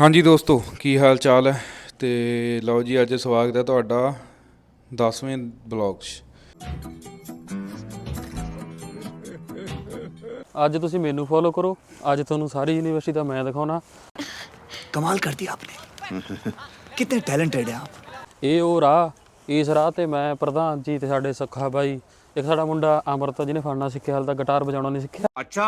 ਹਾਂਜੀ ਦੋਸਤੋ ਕੀ ਹਾਲ ਚਾਲ ਹੈ ਤੇ ਲਓ ਜੀ ਅੱਜ ਸਵਾਗਤ ਹੈ ਤੁਹਾਡਾ 10ਵੇਂ ਬਲੌਗ 'ਚ ਅੱਜ ਤੁਸੀਂ ਮੈਨੂੰ ਫੋਲੋ ਕਰੋ ਅੱਜ ਤੁਹਾਨੂੰ ਸਾਰੀ ਯੂਨੀਵਰਸਿਟੀ ਦਾ ਮੈਂ ਦਿਖਾਉਣਾ कमाल कर दिया आपने कितने टैलेंटेड हैं आप ਇਹ ਉਹ ਰਾਹ ਇਸ ਰਾਹ ਤੇ ਮੈਂ ਪ੍ਰਧਾਨ ਜੀ ਤੇ ਸਾਡੇ ਸੱਖਾ ਬਾਈ ਇੱਕ ਸਾਡਾ ਮੁੰਡਾ ਅਮਰਤ ਜਿਹਨੇ ਫੜਨਾ ਸਿੱਖਿਆ ਹਾਲ ਤੱਕ ਗਿਟਾਰ ਵਜਾਉਣਾ ਨਹੀਂ ਸਿੱਖਿਆ अच्छा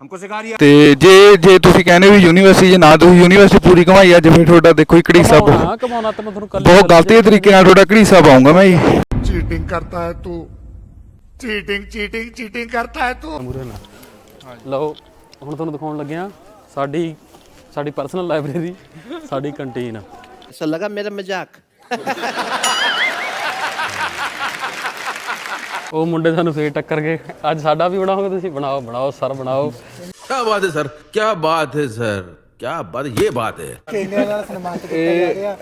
हमको सिखा रही ਤੇ ਜੇ ਜੇ ਤੁਸੀਂ ਕਹਿੰਦੇ ਵੀ ਯੂਨੀਵਰਸਿਟੀ 'ਚ ਨਾ ਤੁਸੀਂ ਯੂਨੀਵਰਸਿਟੀ ਪੂਰੀ ਘਮਾਈ ਅੱਜ ਫਿਰ ਤੁਹਾਡਾ ਦੇਖੋ ਹੀ ਘੜੀਸਾ ਬਹੁਤ ਕਮਾਉਣਾ ਕਮਾਉਣਾ ਤੇ ਮੈਂ ਤੁਹਾਨੂੰ ਕੱਲ ਬਹੁਤ ਗਲਤੀ ਤਰੀਕੇ ਨਾਲ ਤੁਹਾਡਾ ਘੜੀਸਾ ਪਾਉਂਗਾ ਮੈਂ ਜੀ चीटिंग करता है तू चीटिंग चीटिंग चीटिंग करता है तू ਮੂਰੇ ਨਾ ਲਓ ਹੁਣ ਤੁਹਾਨੂੰ ਦਿਖਾਉਣ ਲੱਗਿਆ ਸਾਡੀ ਸਾਡੀ ਪਰਸਨਲ ਲਾਇਬ੍ਰੇਰੀ ਸਾਡੀ ਕੰਟੀਨ ऐसा लगा मेरा मजाक ਉਹ ਮੁੰਡੇ ਸਾਨੂੰ ਫੇਰ ਟੱਕਰ ਗਏ। ਅੱਜ ਸਾਡਾ ਵੀ ਬਣਾਓਗੇ ਤੁਸੀਂ? ਬਣਾਓ ਬਣਾਓ ਸਰ ਬਣਾਓ। ਕੀ ਬਾਤ ਹੈ ਸਰ। ਕੀ ਬਾਤ ਹੈ ਸਰ। ਕੀ ਬਾਤ ਇਹ ਬਾਤ ਹੈ।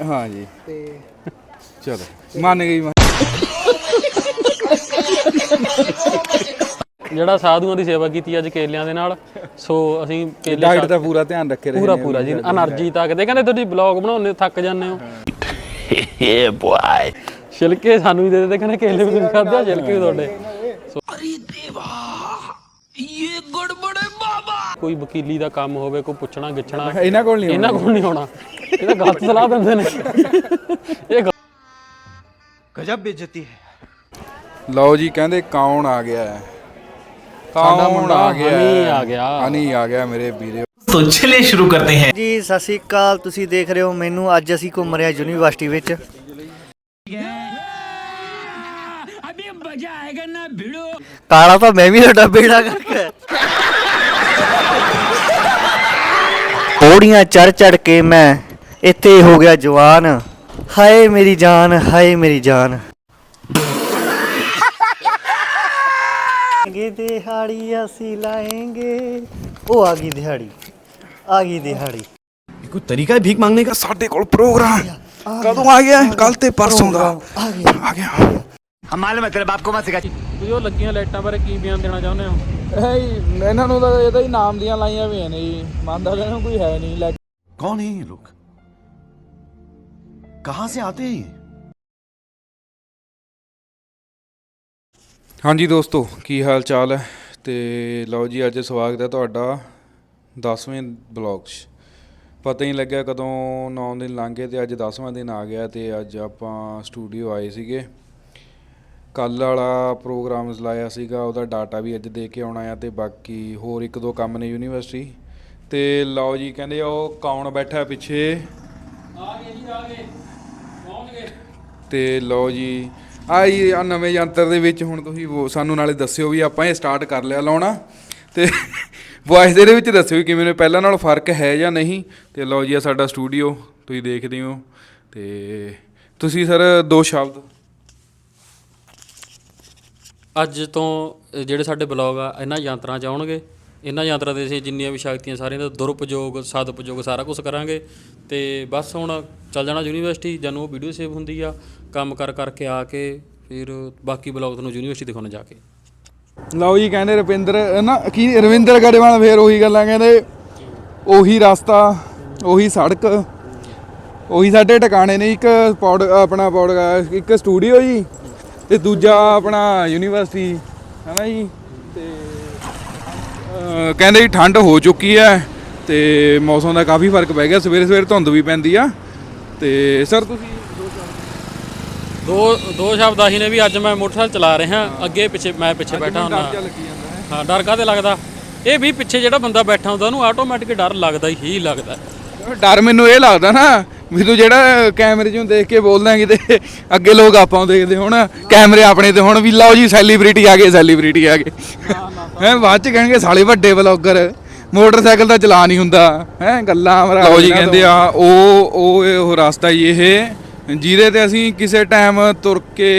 ਹਾਂ ਜੀ। ਚਲੋ ਮੰਨ ਗਈ ਮੈਂ। ਜਿਹੜਾ ਸਾਧੂਆਂ ਦੀ ਸੇਵਾ ਕੀਤੀ ਅੱਜ ਕੇਲਿਆਂ ਦੇ ਨਾਲ ਸੋ ਅਸੀਂ ਕੇਲੇ ਡਾਈਟ ਦਾ ਪੂਰਾ ਧਿਆਨ ਰੱਖੇ ਰਹੇ ਪੂਰਾ ਪੂਰਾ ਜੀ। એનર્ਜੀ ਤੱਕ ਦੇ ਕਹਿੰਦੇ ਤੁਸੀਂ ਬਲੌਗ ਬਣਾਉਂਦੇ ਥੱਕ ਜਾਂਦੇ ਹੋ। ਛਿਲਕੇ ਸਾਨੂੰ ਵੀ ਦੇ ਦੇ ਤੇ ਕਹਿੰਦੇ ਵੀ ਤੁਸੀਂ ਖਾਦੇ ਆ ਛਿਲਕੇ ਵੀ ਤੁਹਾਡੇ। ਅਰੇ ਦੇਵਾ ਇਹ ਗੜਬੜੇ ਬਾਬਾ। ਕੋਈ ਵਕੀਲੀ ਦਾ ਕੰਮ ਹੋਵੇ ਕੋਈ ਪੁੱਛਣਾ ਗਿੱਛਣਾ। ਇਹਨਾਂ ਕੋਲ ਨਹੀਂ ਇਹਨਾਂ ਕੋਲ ਨਹੀਂ ਹੋਣਾ। ਇਹ ਤਾਂ ਗਲਤ ਸਲਾਹ ਦਿੰਦੇ ਨੇ। ਇਹ ਗਜਬ ਬੇਇੱਜ਼ਤੀ ਹੈ। ਲਓ ਜੀ ਕਹਿੰਦੇ ਕੌਣ ਆ ਗਿਆ ਹੈ? ਸਾਡਾ ਆ ਗਿਆ ਹਨੀ ਆ ਗਿਆ। ਹਨੀ ਆ ਗਿਆ ਮੇਰੇ ਵੀਰੇ। ਤੋ ਚਲੇ ਸ਼ੁਰੂ ਕਰਦੇ ਹਾਂ। ਜੀ ਸਤਿ ਸ੍ਰੀ ਅਕਾਲ ਤੁਸੀਂ ਦੇਖ ਰਹੇ ਹੋ ਮੈਨੂੰ। ਅੱਜ ਅਸੀਂ ਘੁੰਮ ਰਹੇ ਯੂਨੀਵਰਸਿਟੀ ਵਿੱਚ। ਕਾਲਾ ਤਾਂ ਮੈਂ ਵੀ ਤੁਹਾਡਾ ਬੇੜਾ ਕਰਕੇ ਪੌੜੀਆਂ ਚੜ ਚੜ ਕੇ ਮੈਂ ਇੱਥੇ ਹੋ ਗਿਆ ਜਵਾਨ ਹਾਏ ਮੇਰੀ ਜਾਨ ਹਾਏ ਮੇਰੀ ਜਾਨ ਗੇ ਦਿਹਾੜੀ ਅਸੀਂ ਲਾਏਂਗੇ ਉਹ ਆ ਗਈ ਦਿਹਾੜੀ ਆ ਗਈ ਦਿਹਾੜੀ कोई तरीका है भीख मांगने का ਸਾਡੇ ਕੋਲ ਪ੍ਰੋਗਰਾਮ ਕਦੋਂ ਆ ਗਿਆ ਕੱਲ ਤੇ ਪਰਸੋਂ ਦਾ ਆ ਗਿਆ ਆ ਗਿਆ हम मालूम है तेरे बाप को मत सिखा ਤੁਸੀਂ ਉਹ ਲੱਗੀਆਂ ਲਾਈਟਾਂ ਬਾਰੇ ਕੀ ਬਿਆਨ ਦੇਣਾ ਚਾਹੁੰਦੇ ਹੋ ਇਹਨਾਂ ਨੂੰ ਤਾਂ ਇਹਦਾ ਹੀ ਨਾਮ ਦੀਆਂ ਲਾਈਆਂ ਹੋਈਆਂ ਨੇ ਜੀ ਮੰਨਦਾ ਇਹਨਾਂ ਨੂੰ ਕੋਈ ਹੈ ਨਹੀਂ कौन है ये लोग कहाँ से आते हैं ये ਹਾਂਜੀ ਦੋਸਤੋ ਕੀ ਹਾਲ ਚਾਲ ਹੈ ਤੇ ਲਓ ਜੀ ਅੱਜ ਸਵਾਗਤ ਹੈ ਤੁਹਾਡਾ 10ਵੇਂ ਬਲੌਗ 'ਚ ਪਤਾ ਹੀ ਨਹੀਂ ਲੱਗਿਆ ਕਦੋਂ 9 ਦਿਨ ਲੰਘ ਗਏ ਤੇ ਅੱਜ 10ਵਾਂ ਦਿਨ ਆ ਗਿਆ ਤੇ ਅੱਜ ਆਪਾਂ ਸਟੂਡੀਓ ਆਏ ਸੀਗੇ ਕੱਲ ਵਾਲਾ ਪ੍ਰੋਗਰਾਮ ਲਾਇਆ ਸੀਗਾ ਉਹਦਾ ਡਾਟਾ ਵੀ ਅੱਜ ਦੇ ਕੇ ਆਉਣਾ ਆ ਤੇ ਬਾਕੀ ਹੋਰ ਇੱਕ ਦੋ ਕੰਮ ਨੇ ਯੂਨੀਵਰਸਿਟੀ ਤੇ ਲਓ ਜੀ ਕਹਿੰਦੇ ਉਹ ਕੌਣ ਬੈਠਾ ਪਿੱਛੇ? ਤੇ ਲਓ ਜੀ ਆਈ ਆ ਨਵੇਂ ਯੰਤਰ ਦੇ ਵਿੱਚ ਹੁਣ ਤੁਸੀਂ ਸਾਨੂੰ ਨਾਲੇ ਦੱਸਿਓ ਵੀ ਆਪਾਂ ਇਹ ਸਟਾਰਟ ਕਰ ਲਿਆ ਲਾਉਣਾ। ਤੇ ਵੌਇਸ ਦੇ ਵਿੱਚ ਦੱਸਿਓ ਕਿਵੇਂ ਨੇ ਪਹਿਲਾਂ ਨਾਲੋਂ ਫ਼ਰਕ ਹੈ ਜਾਂ ਨਹੀਂ। ਤੇ ਲਓ ਜੀ ਆ ਸਾਡਾ ਸਟੂਡੀਓ ਤੁਸੀਂ ਦੇਖਦੇ ਹੋ। ਤੇ ਤੁਸੀਂ ਸਰ ਦੋ ਸ਼ਬਦ ਅੱਜ ਤੋਂ ਜਿਹੜੇ ਸਾਡੇ ਬਲੌਗ ਆ, ਇਹਨਾਂ ਯੰਤਰਾਂ 'ਚ ਆਉਣਗੇ। ਇਹਨਾਂ ਯੰਤਰਾਂ ਦੇ ਅਸੀਂ ਜਿੰਨੀਆਂ ਵੀ ਸ਼ਕਤੀਆਂ ਸਾਰੀਆਂ ਦਾ ਦੁਰਉਪਯੋਗ, ਸਦਉਪਯੋਗ ਸਾਰਾ ਕੁਝ ਕਰਾਂਗੇ। ਤੇ ਬਸ ਹੁਣ ਚੱਲ ਜਾਣਾ ਯੂਨੀਵਰਸਿਟੀ ਜਦੋਂ ਉਹ ਵੀਡੀਓ ਸੇਵ ਹੁੰਦੀ ਆ, ਕੰਮ ਕਰ ਕਰਕੇ ਆ ਕੇ ਫਿਰ ਬਾਕੀ ਬਲੌਗ ਤੁਹਾਨੂੰ ਯੂਨੀਵਰਸਿਟੀ ਦਿਖਾਉਣ ਜਾ ਕੇ। ਲਓ ਜੀ, ਕਹਿੰਦੇ ਰਵਿੰਦਰ ਨਾ, ਕੀ, ਰਵਿੰਦਰ ਗੜੇਵਾਲ ਫੇਰ ਉਹੀ ਗੱਲਾਂ ਕਹਿੰਦੇ, ਉਹੀ ਰਸਤਾ, ਉਹੀ ਸੜਕ, ਉਹੀ ਸਾਡੇ ਟਿਕਾਣੇ ਨੇ ਇੱਕ ਪੌਡ, ਆਪਣਾ ਪੌਡਕਾਸਟ ਇੱਕ ਸਟੂਡੀਓ ਜੀ। ਤੇ ਦੂਜਾ ਆਪਣਾ ਯੂਨੀਵਰਸਿਟੀ ਹੈ ਨਾ ਜੀ? ਤੇ ਅਹ ਕਹਿੰਦੇ ਜੀ ਠੰਡ ਹੋ ਚੁੱਕੀ ਹੈ ਤੇ ਮੌਸਮ ਦਾ ਕਾਫੀ ਫ਼ਰਕ ਪੈ ਗਿਆ ਸਵੇਰੇ ਸਵੇਰੇ ਧੁੰਦ ਵੀ ਪੈਂਦੀ ਆ। ਤੇ ਸਰ ਤੁਸੀਂ ਦੋ ਦੋ ਸ਼ਬਦ ਆਹੀ ਨੇ ਵੀ ਅੱਜ ਮੈਂ ਮੋਟਰਸਾਈਕਲ ਚਲਾ ਰਿਹਾ ਅੱਗੇ ਪਿੱਛੇ ਮੈਂ ਪਿੱਛੇ ਬੈਠਾ ਹੁੰਦਾ। ਲੱਗੀ ਜਾਂਦਾ ਹੈ। ਹਾਂ ਡਰ ਕਾਹਦੇ ਲੱਗਦਾ? ਇਹ ਵੀ ਪਿੱਛੇ ਜਿਹੜਾ ਬੰਦਾ ਬੈਠਾ ਹੁੰਦਾ ਉਹਨੂੰ ਆਟੋਮੈਟਿਕ ਡਰ ਲੱਗਦਾ ਹੀ ਲੱਗਦਾ। ਡਰ ਮੈਨੂੰ ਇਹ ਲੱਗਦਾ ਨਾ ਵੀ ਤੂੰ ਜਿਹੜਾ ਕੈਮਰੇ 'ਚੋਂ ਦੇਖ ਕੇ ਬੋਲਦਾ ਕਿਤੇ ਅੱਗੇ ਲੋਕ ਆਪਾਂ ਨੂੰ ਦੇਖਦੇ ਹੁਣ ਕੈਮਰੇ ਆਪਣੇ ਤੇ ਹੁਣ ਵੀ ਲਓ ਜੀ ਸੈਲੀਬ੍ਰਿਟੀ ਆ ਗਏ ਸੈਲੀਬ੍ਰਿਟੀ ਆ ਗਏ। ਹੈ ਬਾਅਦ ਚ ਕਹਿਣਗੇ ਸਾਲੇ ਵੱਡੇ ਵਲੌਗਰ ਮੋਟਰਸਾਈਕਲ ਦਾ ਚਲਾ ਨਹੀਂ ਹੁੰਦਾ। ਹੈ ਗੱਲਾਂ ਮਰਾ ਲਓ ਜੀ ਕਹਿੰਦੇ ਆ ਉਹ ਉਹ ਇਹ ਉਹ ਰਸਤਾ ਹੀ ਇਹ ਜਿਹਦੇ ਤੇ ਅਸੀਂ ਕਿਸੇ ਟਾਈਮ ਤੁਰ ਕੇ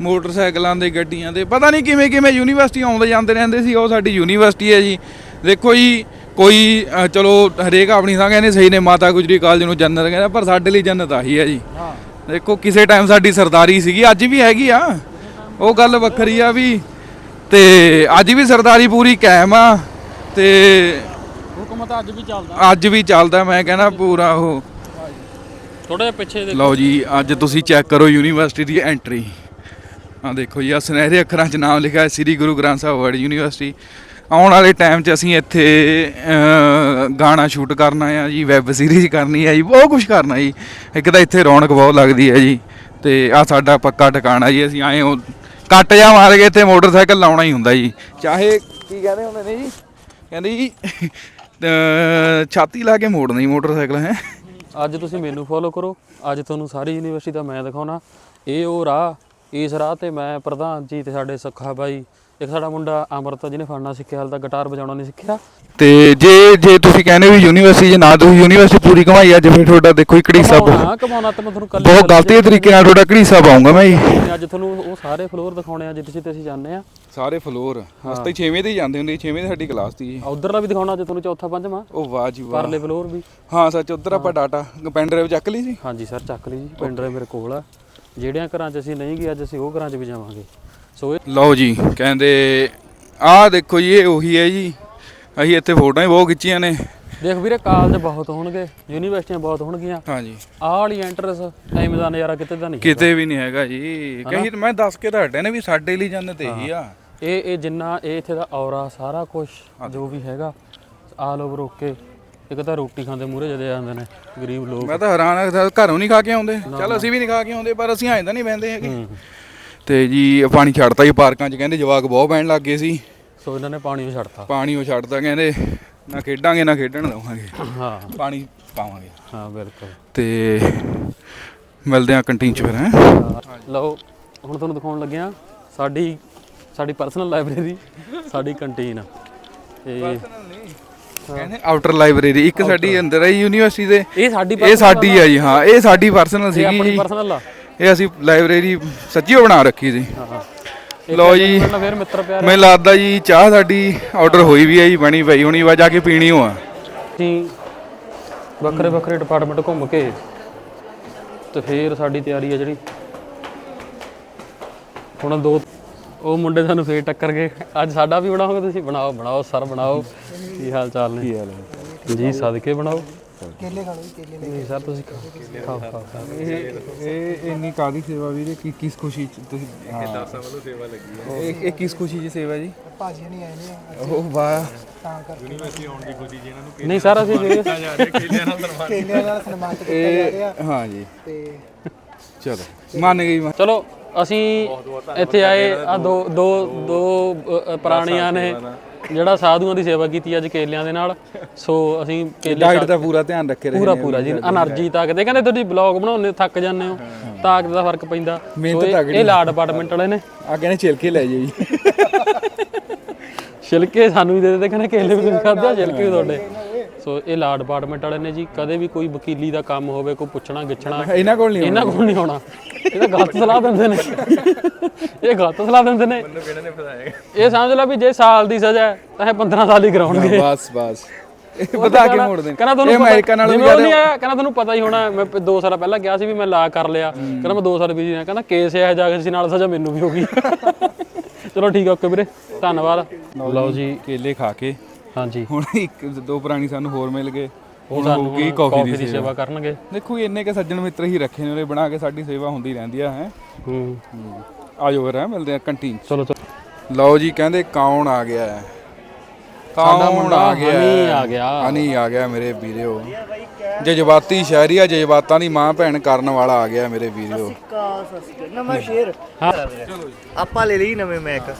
ਮੋਟਰਸਾਈਕਲਾਂ ਦੇ ਗੱਡੀਆਂ ਦੇ ਪਤਾ ਨਹੀਂ ਕਿਵੇਂ ਕਿਵੇਂ ਯੂਨੀਵਰਸਿਟੀ ਆਉਂਦੇ ਜਾਂਦੇ ਰਹਿੰਦੇ ਸੀ ਉਹ ਸਾਡੀ ਯੂਨੀਵਰਸਿਟੀ ਹੈ ਜੀ। ਦੇਖੋ ਜੀ ਕੋਈ ਅ, ਚਲੋ ਹਰੇਕ ਆਪਣੀ ਥਾਂ ਕਹਿੰਦੇ ਸਹੀ ਨੇ ਮਾਤਾ ਗੁਜਰੀ ਕਾਲਜ ਨੂੰ ਜੰਨਤ ਕਹਿੰਦਾ ਪਰ ਸਾਡੇ ਲਈ ਜੰਨਤ ਆਹੀ ਹੈ ਜੀ। ਦੇਖੋ ਕਿਸੇ ਟਾਈਮ ਸਾਡੀ ਸਰਦਾਰੀ ਸੀਗੀ ਅੱਜ ਵੀ ਹੈਗੀ ਆ। ਉਹ ਗੱਲ ਵੱਖਰੀ ਆ ਵੀ ਤੇ ਅੱਜ ਵੀ ਸਰਦਾਰੀ ਪੂਰੀ ਕਾਇਮ ਆ ਤੇ ਹੁਕਮ ਤਾਂ ਅੱਜ ਵੀ ਚੱਲਦਾ। ਅੱਜ ਵੀ ਚੱਲਦਾ ਮੈਂ ਕਹਿੰਦਾ ਪੂਰਾ ਉਹ। ਥੋੜਾ ਜਿਹਾ ਪਿੱਛੇ ਦੇਖੋ। ਲਓ ਜੀ ਅੱਜ ਤੁਸੀਂ ਚੈੱਕ ਕਰੋ ਯੂਨੀਵਰਸਿਟੀ ਦੀ ਐਂਟਰੀ ਆ ਦੇਖੋ ਜੀ ਆ ਸੁਨਹਿਰੇ ਅੱਖਰਾਂ 'ਚ ਨਾਮ ਲਿਖਿਆ ਹੈ ਸ੍ਰੀ ਗੁਰੂ ਗ੍ਰੰਥ ਸਾਹਿਬ ਵਰਡ ਯੂਨੀਵਰਸਿਟੀ। ਆਉਣ ਵਾਲੇ ਟਾਈਮ 'ਚ ਅਸੀਂ ਇੱਥੇ ਗਾਣਾ ਸ਼ੂਟ ਕਰਨਾ ਆ ਜੀ ਵੈਬ ਸੀਰੀਜ਼ ਕਰਨੀ ਹੈ ਜੀ, ਬਹੁਤ ਕੁਝ ਕਰਨਾ ਜੀ। ਇੱਕ ਤਾਂ ਇੱਥੇ ਰੌਣਕ ਬਹੁਤ ਲੱਗਦੀ ਹੈ ਜੀ, ਤੇ ਆ ਸਾਡਾ ਪੱਕਾ ਟਿਕਾਣਾ ਜੀ, ਅਸੀਂ ਆਏ ਹੋ ਕੱਟ ਜਾ ਮਾਰ ਕੇ ਇੱਥੇ ਮੋਟਰਸਾਈਕਲ ਲਾਉਣਾ ਹੀ ਹੁੰਦਾ ਜੀ। ਚਾਹੇ ਕੀ ਕਹਿੰਦੇ ਹੁੰਦੇ ਨੇ ਜੀ, ਕਹਿੰਦੇ ਜੀ ਛਾਤੀ ਲਾ ਕੇ ਮੋੜਨਾ ਹੀ ਮੋਟਰਸਾਈਕਲ, ਹੈ। ਅੱਜ ਤੁਸੀਂ ਮੈਨੂੰ ਫੋਲੋ ਕਰੋ, ਅੱਜ ਤੁਹਾਨੂੰ ਸਾਰੀ ਯੂਨੀਵਰਸਿਟੀ ਦਾ ਮੈਂ ਦਿਖਾਉਣਾ। ਇਹ ਉਹ ਰਾਹ, ਇਸ ਰਾਹ ਤੇ ਮੈਂ ਪ੍ਰਧਾਨ ਜੀ ਤੇ ਸਾਡੇ ਸੱਖਾ ਬਾਈ ਇੱਕ ਸਾਡਾ ਮੁੰਡਾ ਅਮਰਤ ਜਿਹਨੇ ਫੜਨਾ ਸਿੱਖਿਆ ਹਾਲ ਤੱਕ ਗਿਟਾਰ ਵਜਾਉਣਾ ਨਹੀਂ ਸਿੱਖਿਆ। ਤੇ ਜੇ ਜੇ ਤੁਸੀਂ ਕਹਿੰਦੇ ਵੀ ਯੂਨੀਵਰਸਿਟੀ ਜੇ ਨਾ ਤੁਸੀਂ ਯੂਨੀਵਰਸਿਟੀ ਪੂਰੀ ਕਮਾਈ ਅੱਜ ਫਿਰ ਤੁਹਾਡਾ ਦੇਖੋ ਹੀ ਘੜੀਸਾ ਕਮਾਉਣਾ ਬਹੁਤ ਕਮਾਉਣਾ ਤਾਂ ਮੈਂ ਤੁਹਾਨੂੰ ਕੱਲ ਬਹੁਤ ਗਲਤੀ ਦੇ ਤਰੀਕੇ ਨਾਲ ਤੁਹਾਡਾ ਘੜੀਸਾ ਪਾਉਂਗਾ ਮੈਂ ਜੀ। ਅੱਜ ਤੁਹਾਨੂੰ ਉਹ ਸਾਰੇ ਫਲੋਰ ਦਿਖਾਉਣੇ ਆ ਜਿੱਥੇ ਜਿੱਥੇ ਅਸੀਂ ਜਾਂਦੇ ਆ। ਸਾਰੇ ਫਲੋਰ ਹਸਤੇ 6ਵੇਂ ਤੇ ਹੀ ਜਾਂਦੇ ਹੁੰਦੇ 6ਵੇਂ ਤੇ ਸਾਡੀ ਕਲਾਸ ਦੀ ਜੀ। ਉਧਰਲਾ ਵੀ ਦਿਖਾਉਣਾ ਅੱਜ ਤੁਹਾਨੂੰ ਚੌਥਾ ਪੰਜਵਾਂ। ਉਹ ਵਾਹ ਜੀ ਵਾਹ। ਪਰਲੇ ਫਲੋਰ ਵੀ। ਹਾਂ ਸੱਚ ਉਧਰ ਆਪਾਂ ਡਾਟਾ ਪੈਨ ਡਰਾਈਵ ਚੱਕ ਲਈ ਸੀ ਹਾਂਜੀ ਸਰ ਚੱਕ ਲਈ ਜੀ। ਦੇ ਮੇਰੇ ਕੋਲ ਆ। ਜਿਹੜਿਆਂ ਘਰਾਂ 'ਚ ਅਸੀਂ ਨਹੀਂ ਗਏ ਅੱਜ ਅਸੀਂ ਉਹ ਘਰਾਂ 'ਚ ਵੀ ਜਾਵਾਂਗੇ। ਸੋ ਲਓ ਜੀ ਕਹਿੰਦੇ ਆਹ ਦੇਖੋ ਜੀ ਇਹ ਉਹੀ ਹੈ ਜੀ। ਅਸੀਂ ਇੱਥੇ ਫੋਟੋਆਂ ਹੀ ਬਹੁਤ ਖਿੱਚੀਆਂ ਨੇ। ਦੇਖ ਵੀਰੇ ਕਾਲਜ ਬਹੁਤ ਹੋਣਗੇ ਯੂਨੀਵਰਸਿਟੀਆਂ ਬਹੁਤ ਹੋਣਗੀਆਂ। ਹਾਂਜੀ। ਆਹ ਵਾਲੀ ਐਂਟਰੈਂਸ ਐਵੇਂ ਦਾ ਨਜ਼ਾਰਾ ਕਿਤੇ ਦਾ ਨਹੀਂ ਕਿਤੇ ਵੀ ਨਹੀਂ ਹੈਗਾ ਜੀ। ਕਹੀ ਮੈਂ ਦੱਸ ਕੇ ਤਾਂ ਹਟਿਆ ਨੇ ਵੀ ਸਾਡੇ ਲਈ ਜਾਂਦੇ ਤੇ ਇਹੀ ਆ। ਇਹ ਇਹ ਜਿੰਨਾ ਇਹ ਇੱਥੇ ਦਾ ਔਰਾ ਸਾਰਾ ਕੁਝ ਜੋ ਵੀ ਹੈਗਾ ਆਲ ਓਵਰ ਓਕੇ ਇੱਕ ਤਾਂ ਰੋਟੀ ਖਾਂਦੇ ਮੂਰੇ ਜਦੇ ਜਾਂਦੇ ਨੇ ਗਰੀਬ ਲੋਕ। ਮੈਂ ਤਾਂ ਹੈਰਾਨ ਆ ਘਰੋਂ ਨਹੀਂ ਖਾ ਕੇ ਆਉਂਦੇ। ਚਲ ਅਸੀਂ ਵੀ ਨਹੀਂ ਖਾ ਕੇ ਆਉਂਦੇ ਪਰ ਅਸੀਂ ਆਏ ਤਾਂ ਨਹੀਂ ਬਹਿੰਦੇ ਹੈਗੇ। ਤੇ ਜੀ ਪਾਣੀ ਛੱਡਤਾ ਜੀ ਪਾਰਕਾਂ 'ਚ ਕਹਿੰਦੇ ਜਵਾਕ ਬਹੁਤ ਬਹਿਣ ਲੱਗ ਗਏ ਸੀ। ਸੋ ਇਹਨਾਂ ਨੇ ਪਾਣੀ ਉਹ ਛੱਡਤਾ। ਪਾਣੀ ਉਹ ਛੱਡਦਾ ਕਹਿੰਦੇ ਨਾ ਖੇਡਾਂਗੇ ਨਾ ਖੇਡਣ ਦਵਾਂਗੇ। ਹਾਂ। ਪਾਣੀ ਪਾਵਾਂਗੇ। ਹਾਂ ਬਿਲਕੁਲ। ਤੇ ਮਿਲਦੇ ਆ ਕੰਟੀਨ 'ਚ ਫਿਰ ਹੈ। ਲਓ ਹੁਣ ਤੁਹਾਨੂੰ ਦਿਖਾਉਣ ਲੱਗਿਆ ਸਾਡੀ ਸਾਡੀ ਪਰਸਨਲ ਲਾਇਬ੍ਰੇਰੀ ਸਾਡੀ ਕੰਟੀਨ ਤੇ ਕਹਿੰਦੇ ਆਊਟਰ ਲਾਇਬ੍ਰੇਰੀ ਇੱਕ ਸਾਡੀ ਅੰਦਰ ਹੈ ਯੂਨੀਵਰਸਿਟੀ ਦੇ। ਇਹ ਸਾਡੀ ਇਹ ਸਾਡੀ ਆ ਜੀ ਹਾਂ ਇਹ ਸਾਡੀ ਪਰਸਨਲ ਸੀਗੀ ਆਪਣੀ ਜੀ। ਪਰਸਨਲ ਆ? ਇਹ ਅਸੀਂ ਲਾਇਬ੍ਰੇਰੀ ਸੱਚੀ ਓ ਬਣਾ ਰੱਖੀ ਸੀ। ਹਾਂ ਲਓ ਜੀ ਪਹਿਲਾਂ ਫੇਰ ਮਿੱਤਰ ਪਿਆਰੇ। ਮੈਨੂੰ ਲੱਗਦਾ ਜੀ ਚਾਹ ਸਾਡੀ ਆਰਡਰ ਹੋਈ ਵੀ ਹੈ ਜੀ ਬਣੀ ਪਈ ਹੋਣੀ ਵਾ ਜਾ ਕੇ ਪੀਣੀ ਹੋ ਆ। ਵੱਖਰੇ ਵੱਖਰੇ ਡਿਪਾਰਟਮੈਂਟ ਘੁੰਮ ਕੇ ਤੇ ਫੇਰ ਸਾਡੀ ਤਿਆਰੀ ਆ ਜਿਹੜੀ। ਹੁਣ ਦੋ ਉਹ ਮੁੰਡੇ ਸਾਨੂੰ ਫੇਰ ਟੱਕਰ ਗਏ। ਅੱਜ ਸਾਡਾ ਵੀ ਬਣਾਓਗੇ ਤੁਸੀਂ? ਬਣਾਓ ਬਣਾਓ ਸਰ ਬਣਾਓ। ਕੀ ਹਾਲ ਚਾਲ ਨੇ? ਕੀ ਹਾਲ ਹੈ? ਜੀ ਸਦਕੇ ਬਣਾਓ। ਕੇਲੇ ਖਾਣੋ ਕੇਲੇ ਨਹੀਂ ਸਰ ਤੁਸੀਂ ਖਾਓ। ਖਾਓ ਖਾਓ ਇਹ ਇਹ ਇੰਨੀ ਕਾਦੀ ਸੇਵਾ ਵੀਰੇ ਕੀ ਕਿਸ ਖੁਸ਼ੀ ਚ ਤੁਸੀਂ ਇਹ 10 ਵੱਲੋਂ ਸੇਵਾ ਲੱਗੀ ਹੈ। ਇਹ ਇਹ ਕਿਸ ਖੁਸ਼ੀ ਚ ਸੇਵਾ ਜੀ? ਭਾਜੀ ਨਹੀਂ ਆਏ ਨੇ ਉਹ ਵਾਹ। ਨਹੀਂ ਸਰ ਅਸੀਂ ਜਿਹੜੇ ਇਹ ਹਾਂ ਜੀ। ਚਲੋ ਮੰਨ ਗਈ ਮੈਂ। ਚਲੋ ਅਸੀਂ ਇੱਥੇ ਆਏ ਆ ਦੋ ਦੋ ਦੋ ਅ, ਅ, ਪ੍ਰਾਣੀਆਂ ਨੇ। ਜਿਹੜਾ ਸਾਧੂਆਂ ਦੀ ਸੇਵਾ ਕੀਤੀ ਅੱਜ ਕੇਲਿਆਂ ਦੇ ਨਾਲ ਸੋ ਅਸੀਂ ਕੇਲੇ ਡਾਈਟ ਪੂਰਾ ਧਿਆਨ ਰੱਖੇ ਰਹੇ ਪੂਰਾ ਪੂਰਾ ਜੀ એનર્ਜੀ ਤਾਕਦੇ ਕਹਿੰਦੇ ਤੁਸੀਂ ਬਲੌਗ ਬਣਾਉਂਦੇ ਥੱਕ ਜਾਂਦੇ ਹੋ ਤਾਕਤ ਦਾ ਫ਼ਰਕ ਪੈਂਦਾ। ਇਹ ਲਾ ਡਿਪਾਰਟਮੈਂਟ ਵਾਲੇ ਨੇ। ਆ ਕਹਿੰਦੇ ਛਿਲਕੇ ਲੈ ਜਾਓ ਛਿਲਕੇ ਸਾਨੂੰ ਹੀ ਦੇ ਦਿੰਦੇ ਕਹਿੰਦੇ ਕੇਲੇ ਵੀ ਖਾਦੇ ਛਿਲਕੇ ਤੁਹਾਡੇ। ਸੋ ਇਹ ਲਾ ਡਿਪਾਰਟਮੈਂਟ ਵਾਲੇ ਨੇ ਜੀ ਕਦੇ ਵੀ ਕੋਈ ਵਕੀਲੀ ਦਾ ਕੰਮ ਹੋਵੇ ਕੋਈ ਪੁੱਛਣਾ ਗਿੱਛਣਾ ਇਹਨਾਂ ਕੋਲ ਨਹੀਂ ਇਹਨਾਂ ਕੋਲ ਨਹੀਂ ਆਉਣਾ ਇਹ ਤਾਂ ਗਲਤ ਸਲਾਹ ਦਿੰਦੇ ਨੇ। ਇਹ ਗਲਤ ਸਲਾਹ ਦਿੰਦੇ ਨੇ। ਇਹ ਸਮਝ ਲੈ ਵੀ ਜੇ ਸਾਲ ਦੀ ਸਜ਼ਾ ਹੈ ਤਾਂ ਇਹ 15 ਸਾਲ ਹੀ ਕਰਾਉਣਗੇ। ਬਸ ਬਸ। ਇਹ ਬਤਾ ਕੇ ਮੋੜ ਦੇਣ। ਕਹਿੰਦਾ ਤੁਹਾਨੂੰ ਅਮਰੀਕਾ ਨਾਲ ਵੀ ਨਹੀਂ ਆਇਆ ਕਹਿੰਦਾ ਤੁਹਾਨੂੰ ਪਤਾ ਹੀ ਹੋਣਾ ਮੈਂ 2 ਸਾਲ ਪਹਿਲਾਂ ਗਿਆ ਸੀ ਵੀ ਮੈਂ ਲਾ ਕਰ ਲਿਆ। ਕਹਿੰਦਾ ਮੈਂ 2 ਸਾਲ ਬਿਜ਼ੀ ਰਿਹਾ। ਕਹਿੰਦਾ ਕੇਸ ਇਹ ਜਾ ਕੇ ਸੀ ਨਾਲ ਸਜ਼ਾ ਮੈਨੂੰ ਵੀ ਹੋ ਗਈ। ਚਲੋ ਠੀਕ ਹੈ ਓਕੇ ਵੀਰੇ। ਧੰਨਵਾਦ। ਲਓ ਜੀ ਕੇਲੇ ਖਾ ਕੇ ਹਾਂਜੀ। ਹੁਣ ਇੱਕ ਦੋ ਪ੍ਰਾਣੀ ਸਾਨੂੰ ਹੋਰ ਮਿਲ ਗਏ। ਉਹ ਸਾਨੂੰ ਹੋਊਗੀ ਕਾਫੀ ਦੀ ਸੇਵਾ ਕਰਨਗੇ। ਦੇਖੋ ਜੀ, ਇੰਨੇ ਕੇ ਸੱਜਣ ਮਿੱਤਰ ਹੀ ਰੱਖੇ ਨੇ ਉਹਨੇ ਬਣਾ ਕੇ ਸਾਡੀ ਸੇਵਾ ਹੁੰਦੀ ਰਹਿੰਦੀ ਆ ਹੈ। ਹੂੰ। ਆਜੋ ਫਿਰ ਹੈਂ, ਮਿਲਦੇ ਆ ਕੰਟੀਨ ਚਲੋ ਚਲੋ। ਲਓ ਜੀ ਕਹਿੰਦੇ ਕੌਣ ਆ ਗਿਆ ਹੈ? ਸਾਡਾ ਕੌਣ ਮੁੰਡਾ ਆ ਗਿਆ ਹਨੀ? ਆ ਗਿਆ। ਹਨੀ ਆ ਗਿਆ ਮੇਰੇ ਵੀਰਿਓ ਜਜ਼ਬਾਤੀ ਸ਼ਹਿਰੀਆ ਜਜ਼ਬਾਤਾਂ ਦੀ ਮਾਂ ਭੈਣ ਕਰਨ ਵਾਲਾ ਆ ਗਿਆ ਮੇਰੇ ਵੀਰਿਓ ਨਵਾਂ ਸ਼ੇਰ। ਹਾਂ। ਆਪਾਂ ਲੈ ਲਈ ਨਵੇਂ ਮੈਕ।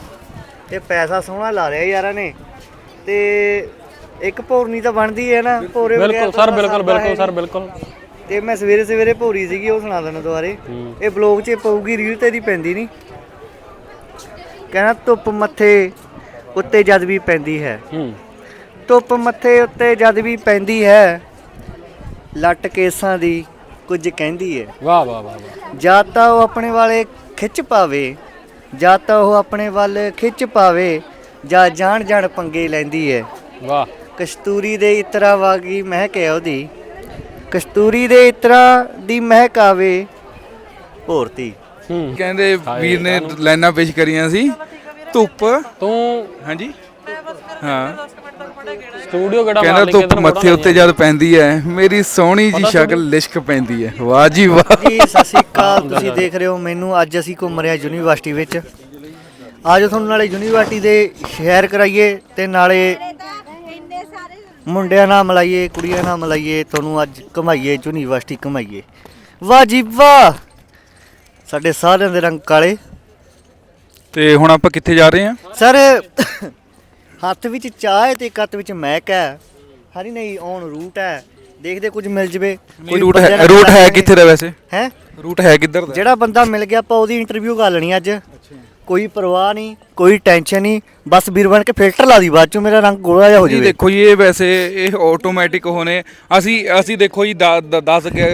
ਇਹ ਪੈਸਾ ਸੋਹਣਾ ਲਾ ਲਿਆ ਯਾਰਾਂ ਨੇ। ਤੇ ਇੱਕ ਭੋਰਨੀ ਤਾਂ ਬਣਦੀ ਹੈ ਨਾ ਭੋਰੇ ਬਿਲਕੁਲ ਸਰ ਬਿਲਕੁਲ ਬਿਲਕੁਲ ਸਰ। ਬਿਲਕੁਲ। ਤੇ ਮੈਂ ਸਵੇਰੇ ਸਵੇਰੇ ਭੋਰੀ ਸੀਗੀ ਉਹ ਸੁਣਾ ਦੇਣਾ ਦੁਬਾਰੇ। ਇਹ ਬਲੌਗ 'ਚ ਪਊਗੀ ਰੀਲ ਤੇ ਦੀ ਪੈਂਦੀ ਨਹੀਂ। ਕਹਿੰਦਾ ਧੁੱਪ ਮੱਥੇ ਉੱਤੇ ਜਦ ਵੀ ਪੈਂਦੀ ਹੈ। ਹੂੰ। ਧੁੱਪ ਮੱਥੇ ਉੱਤੇ ਜਦ ਵੀ ਪੈਂਦੀ ਹੈ ਲੱਟ ਕੇਸਾਂ ਦੀ ਕੁਝ ਕਹਿੰਦੀ ਹੈ। ਵਾਹ ਵਾਹ ਵਾਹ। ਜਾਂ ਤਾਂ ਉਹ ਆਪਣੇ ਵਾਲੇ ਖਿੱਚ ਪਾਵੇ ਜਾਂ ਤਾਂ ਉਹ ਆਪਣੇ ਵੱਲ ਖਿੱਚ ਪਾਵੇ। ਜਾਂ ਜਾਣ ਜਾਣ ਪੰਗੇ ਲੈਂਦੀ ਹੈ ਵਾਹ। ਕਸਤੂਰੀ ਦੇ ਇਤਰਾ ਵਾਗੀ ਮਹਿਕ ਹੈ ਉਹਦੀ। ਕਸਤੂਰੀ ਦੇ ਇਤਰਾ ਦੀ ਮਹਿਕ ਆਵੇ ਭੋਰਤੀ। ਹੂੰ। ਕਹਿੰਦੇ ਵੀਰ ਨੇ ਲਾਈਨਾਂ ਪੇਸ਼ ਕਰੀਆਂ ਸੀ। ਧੁੱਪ। ਤੂੰ ਹਾਂਜੀ। ਹਾਂ। ਸਟੂਡੀਓ ਕਿਹੜਾ ਕਹਿੰਦਾ ਧੁੱਪ ਮੱਥੇ ਉੱਤੇ ਜਦ ਪੈਂਦੀ ਹੈ ਮੇਰੀ ਸੋਹਣੀ ਜੀ ਸ਼ਕਲ ਲਿਸ਼ਕ ਪੈਂਦੀ ਹੈ। ਵਾਹ ਜੀ ਵਾਹ। ਜੀ ਸਤਿ ਸ਼੍ਰੀ ਅਕਾਲ। ਤੁਸੀਂ ਦੇਖ ਰਹੇ ਹੋ ਮੈਨੂੰ। ਅੱਜ ਅਸੀਂ ਘੁੰਮ ਰਹੇ ਹਾਂ ਯੂਨੀਵਰਸਿਟੀ ਵਿੱਚ। ਆਜੋ ਤੁਹਾਨੂੰ ਨਾਲੇ ਯੂਨੀਵਰਸਿਟੀ ਦੇ ਸ਼ਹਿਰ ਕਰਾਈਏ ਤੇ ਨਾਲੇ ਮੁੰਡਿਆਂ ਨਾਲ ਮਲਾਈਏ ਕੁੜੀਆਂ ਨਾਲ ਮਲਾਈਏ ਤੁਹਾਨੂੰ ਅੱਜ ਘੁਮਾਈਏ ਯੂਨੀਵਰਸਿਟੀ ਘੁਮਾਈਏ। ਵਾਹ ਜੀ ਵਾਹ! ਸਾਡੇ ਸਾਰਿਆਂ ਦੇ ਰੰਗ ਕਾਲੇ। ਤੇ ਹੁਣ ਆਪਾਂ ਕਿੱਥੇ ਜਾ ਰਹੇ ਹਾਂ? ਸਰ ਹੱਥ ਵਿੱਚ ਚਾਹ ਹੈ ਤੇ ਇੱਕ ਹੱਥ ਵਿੱਚ ਮਹਿਕ ਹੈ। ਹਰੀ ਨਹੀਂ ਔਨ ਰੂਟ ਹੈ। ਦੇਖਦੇ ਕੁਝ ਮਿਲ ਜਵੇ। ਕੋਈ ਰੂਟ ਹੈ ਰੂਟ ਹੈ ਕਿੱਥੇ ਦਾ ਵੈਸੇ? ਹੈ? ਰੂਟ ਹੈ ਕਿੱਧਰ ਦਾ? ਜਿਹੜਾ ਬੰਦਾ ਮਿਲ ਗਿਆ ਆਪਾਂ ਉਹਦੀ ਇੰਟਰਵਿਊ ਕਰ ਲੈਣੀ ਅੱਜ। ਕੋਈ ਪਰਵਾਹ ਨਹੀਂ ਕੋਈ ਟੈਨਸ਼ਨ ਨਹੀਂ ਬਸ ਵੀਰ ਬਣ ਕੇ ਫਿਲਟਰ ਲਾ ਦੀ ਬਾਅਦ ਚੋਂ ਮੇਰਾ ਰੰਗ ਗੋਰਾ ਜਿਹਾ ਹੋ ਜੀ ਜਾਵੇ। ਦੇਖੋ ਜੀ ਇਹ ਵੈਸੇ ਇਹ ਆਟੋਮੈਟਿਕ ਹੋਣੇ। ਅਸੀਂ ਅਸੀਂ ਦੇਖੋ ਜੀ 10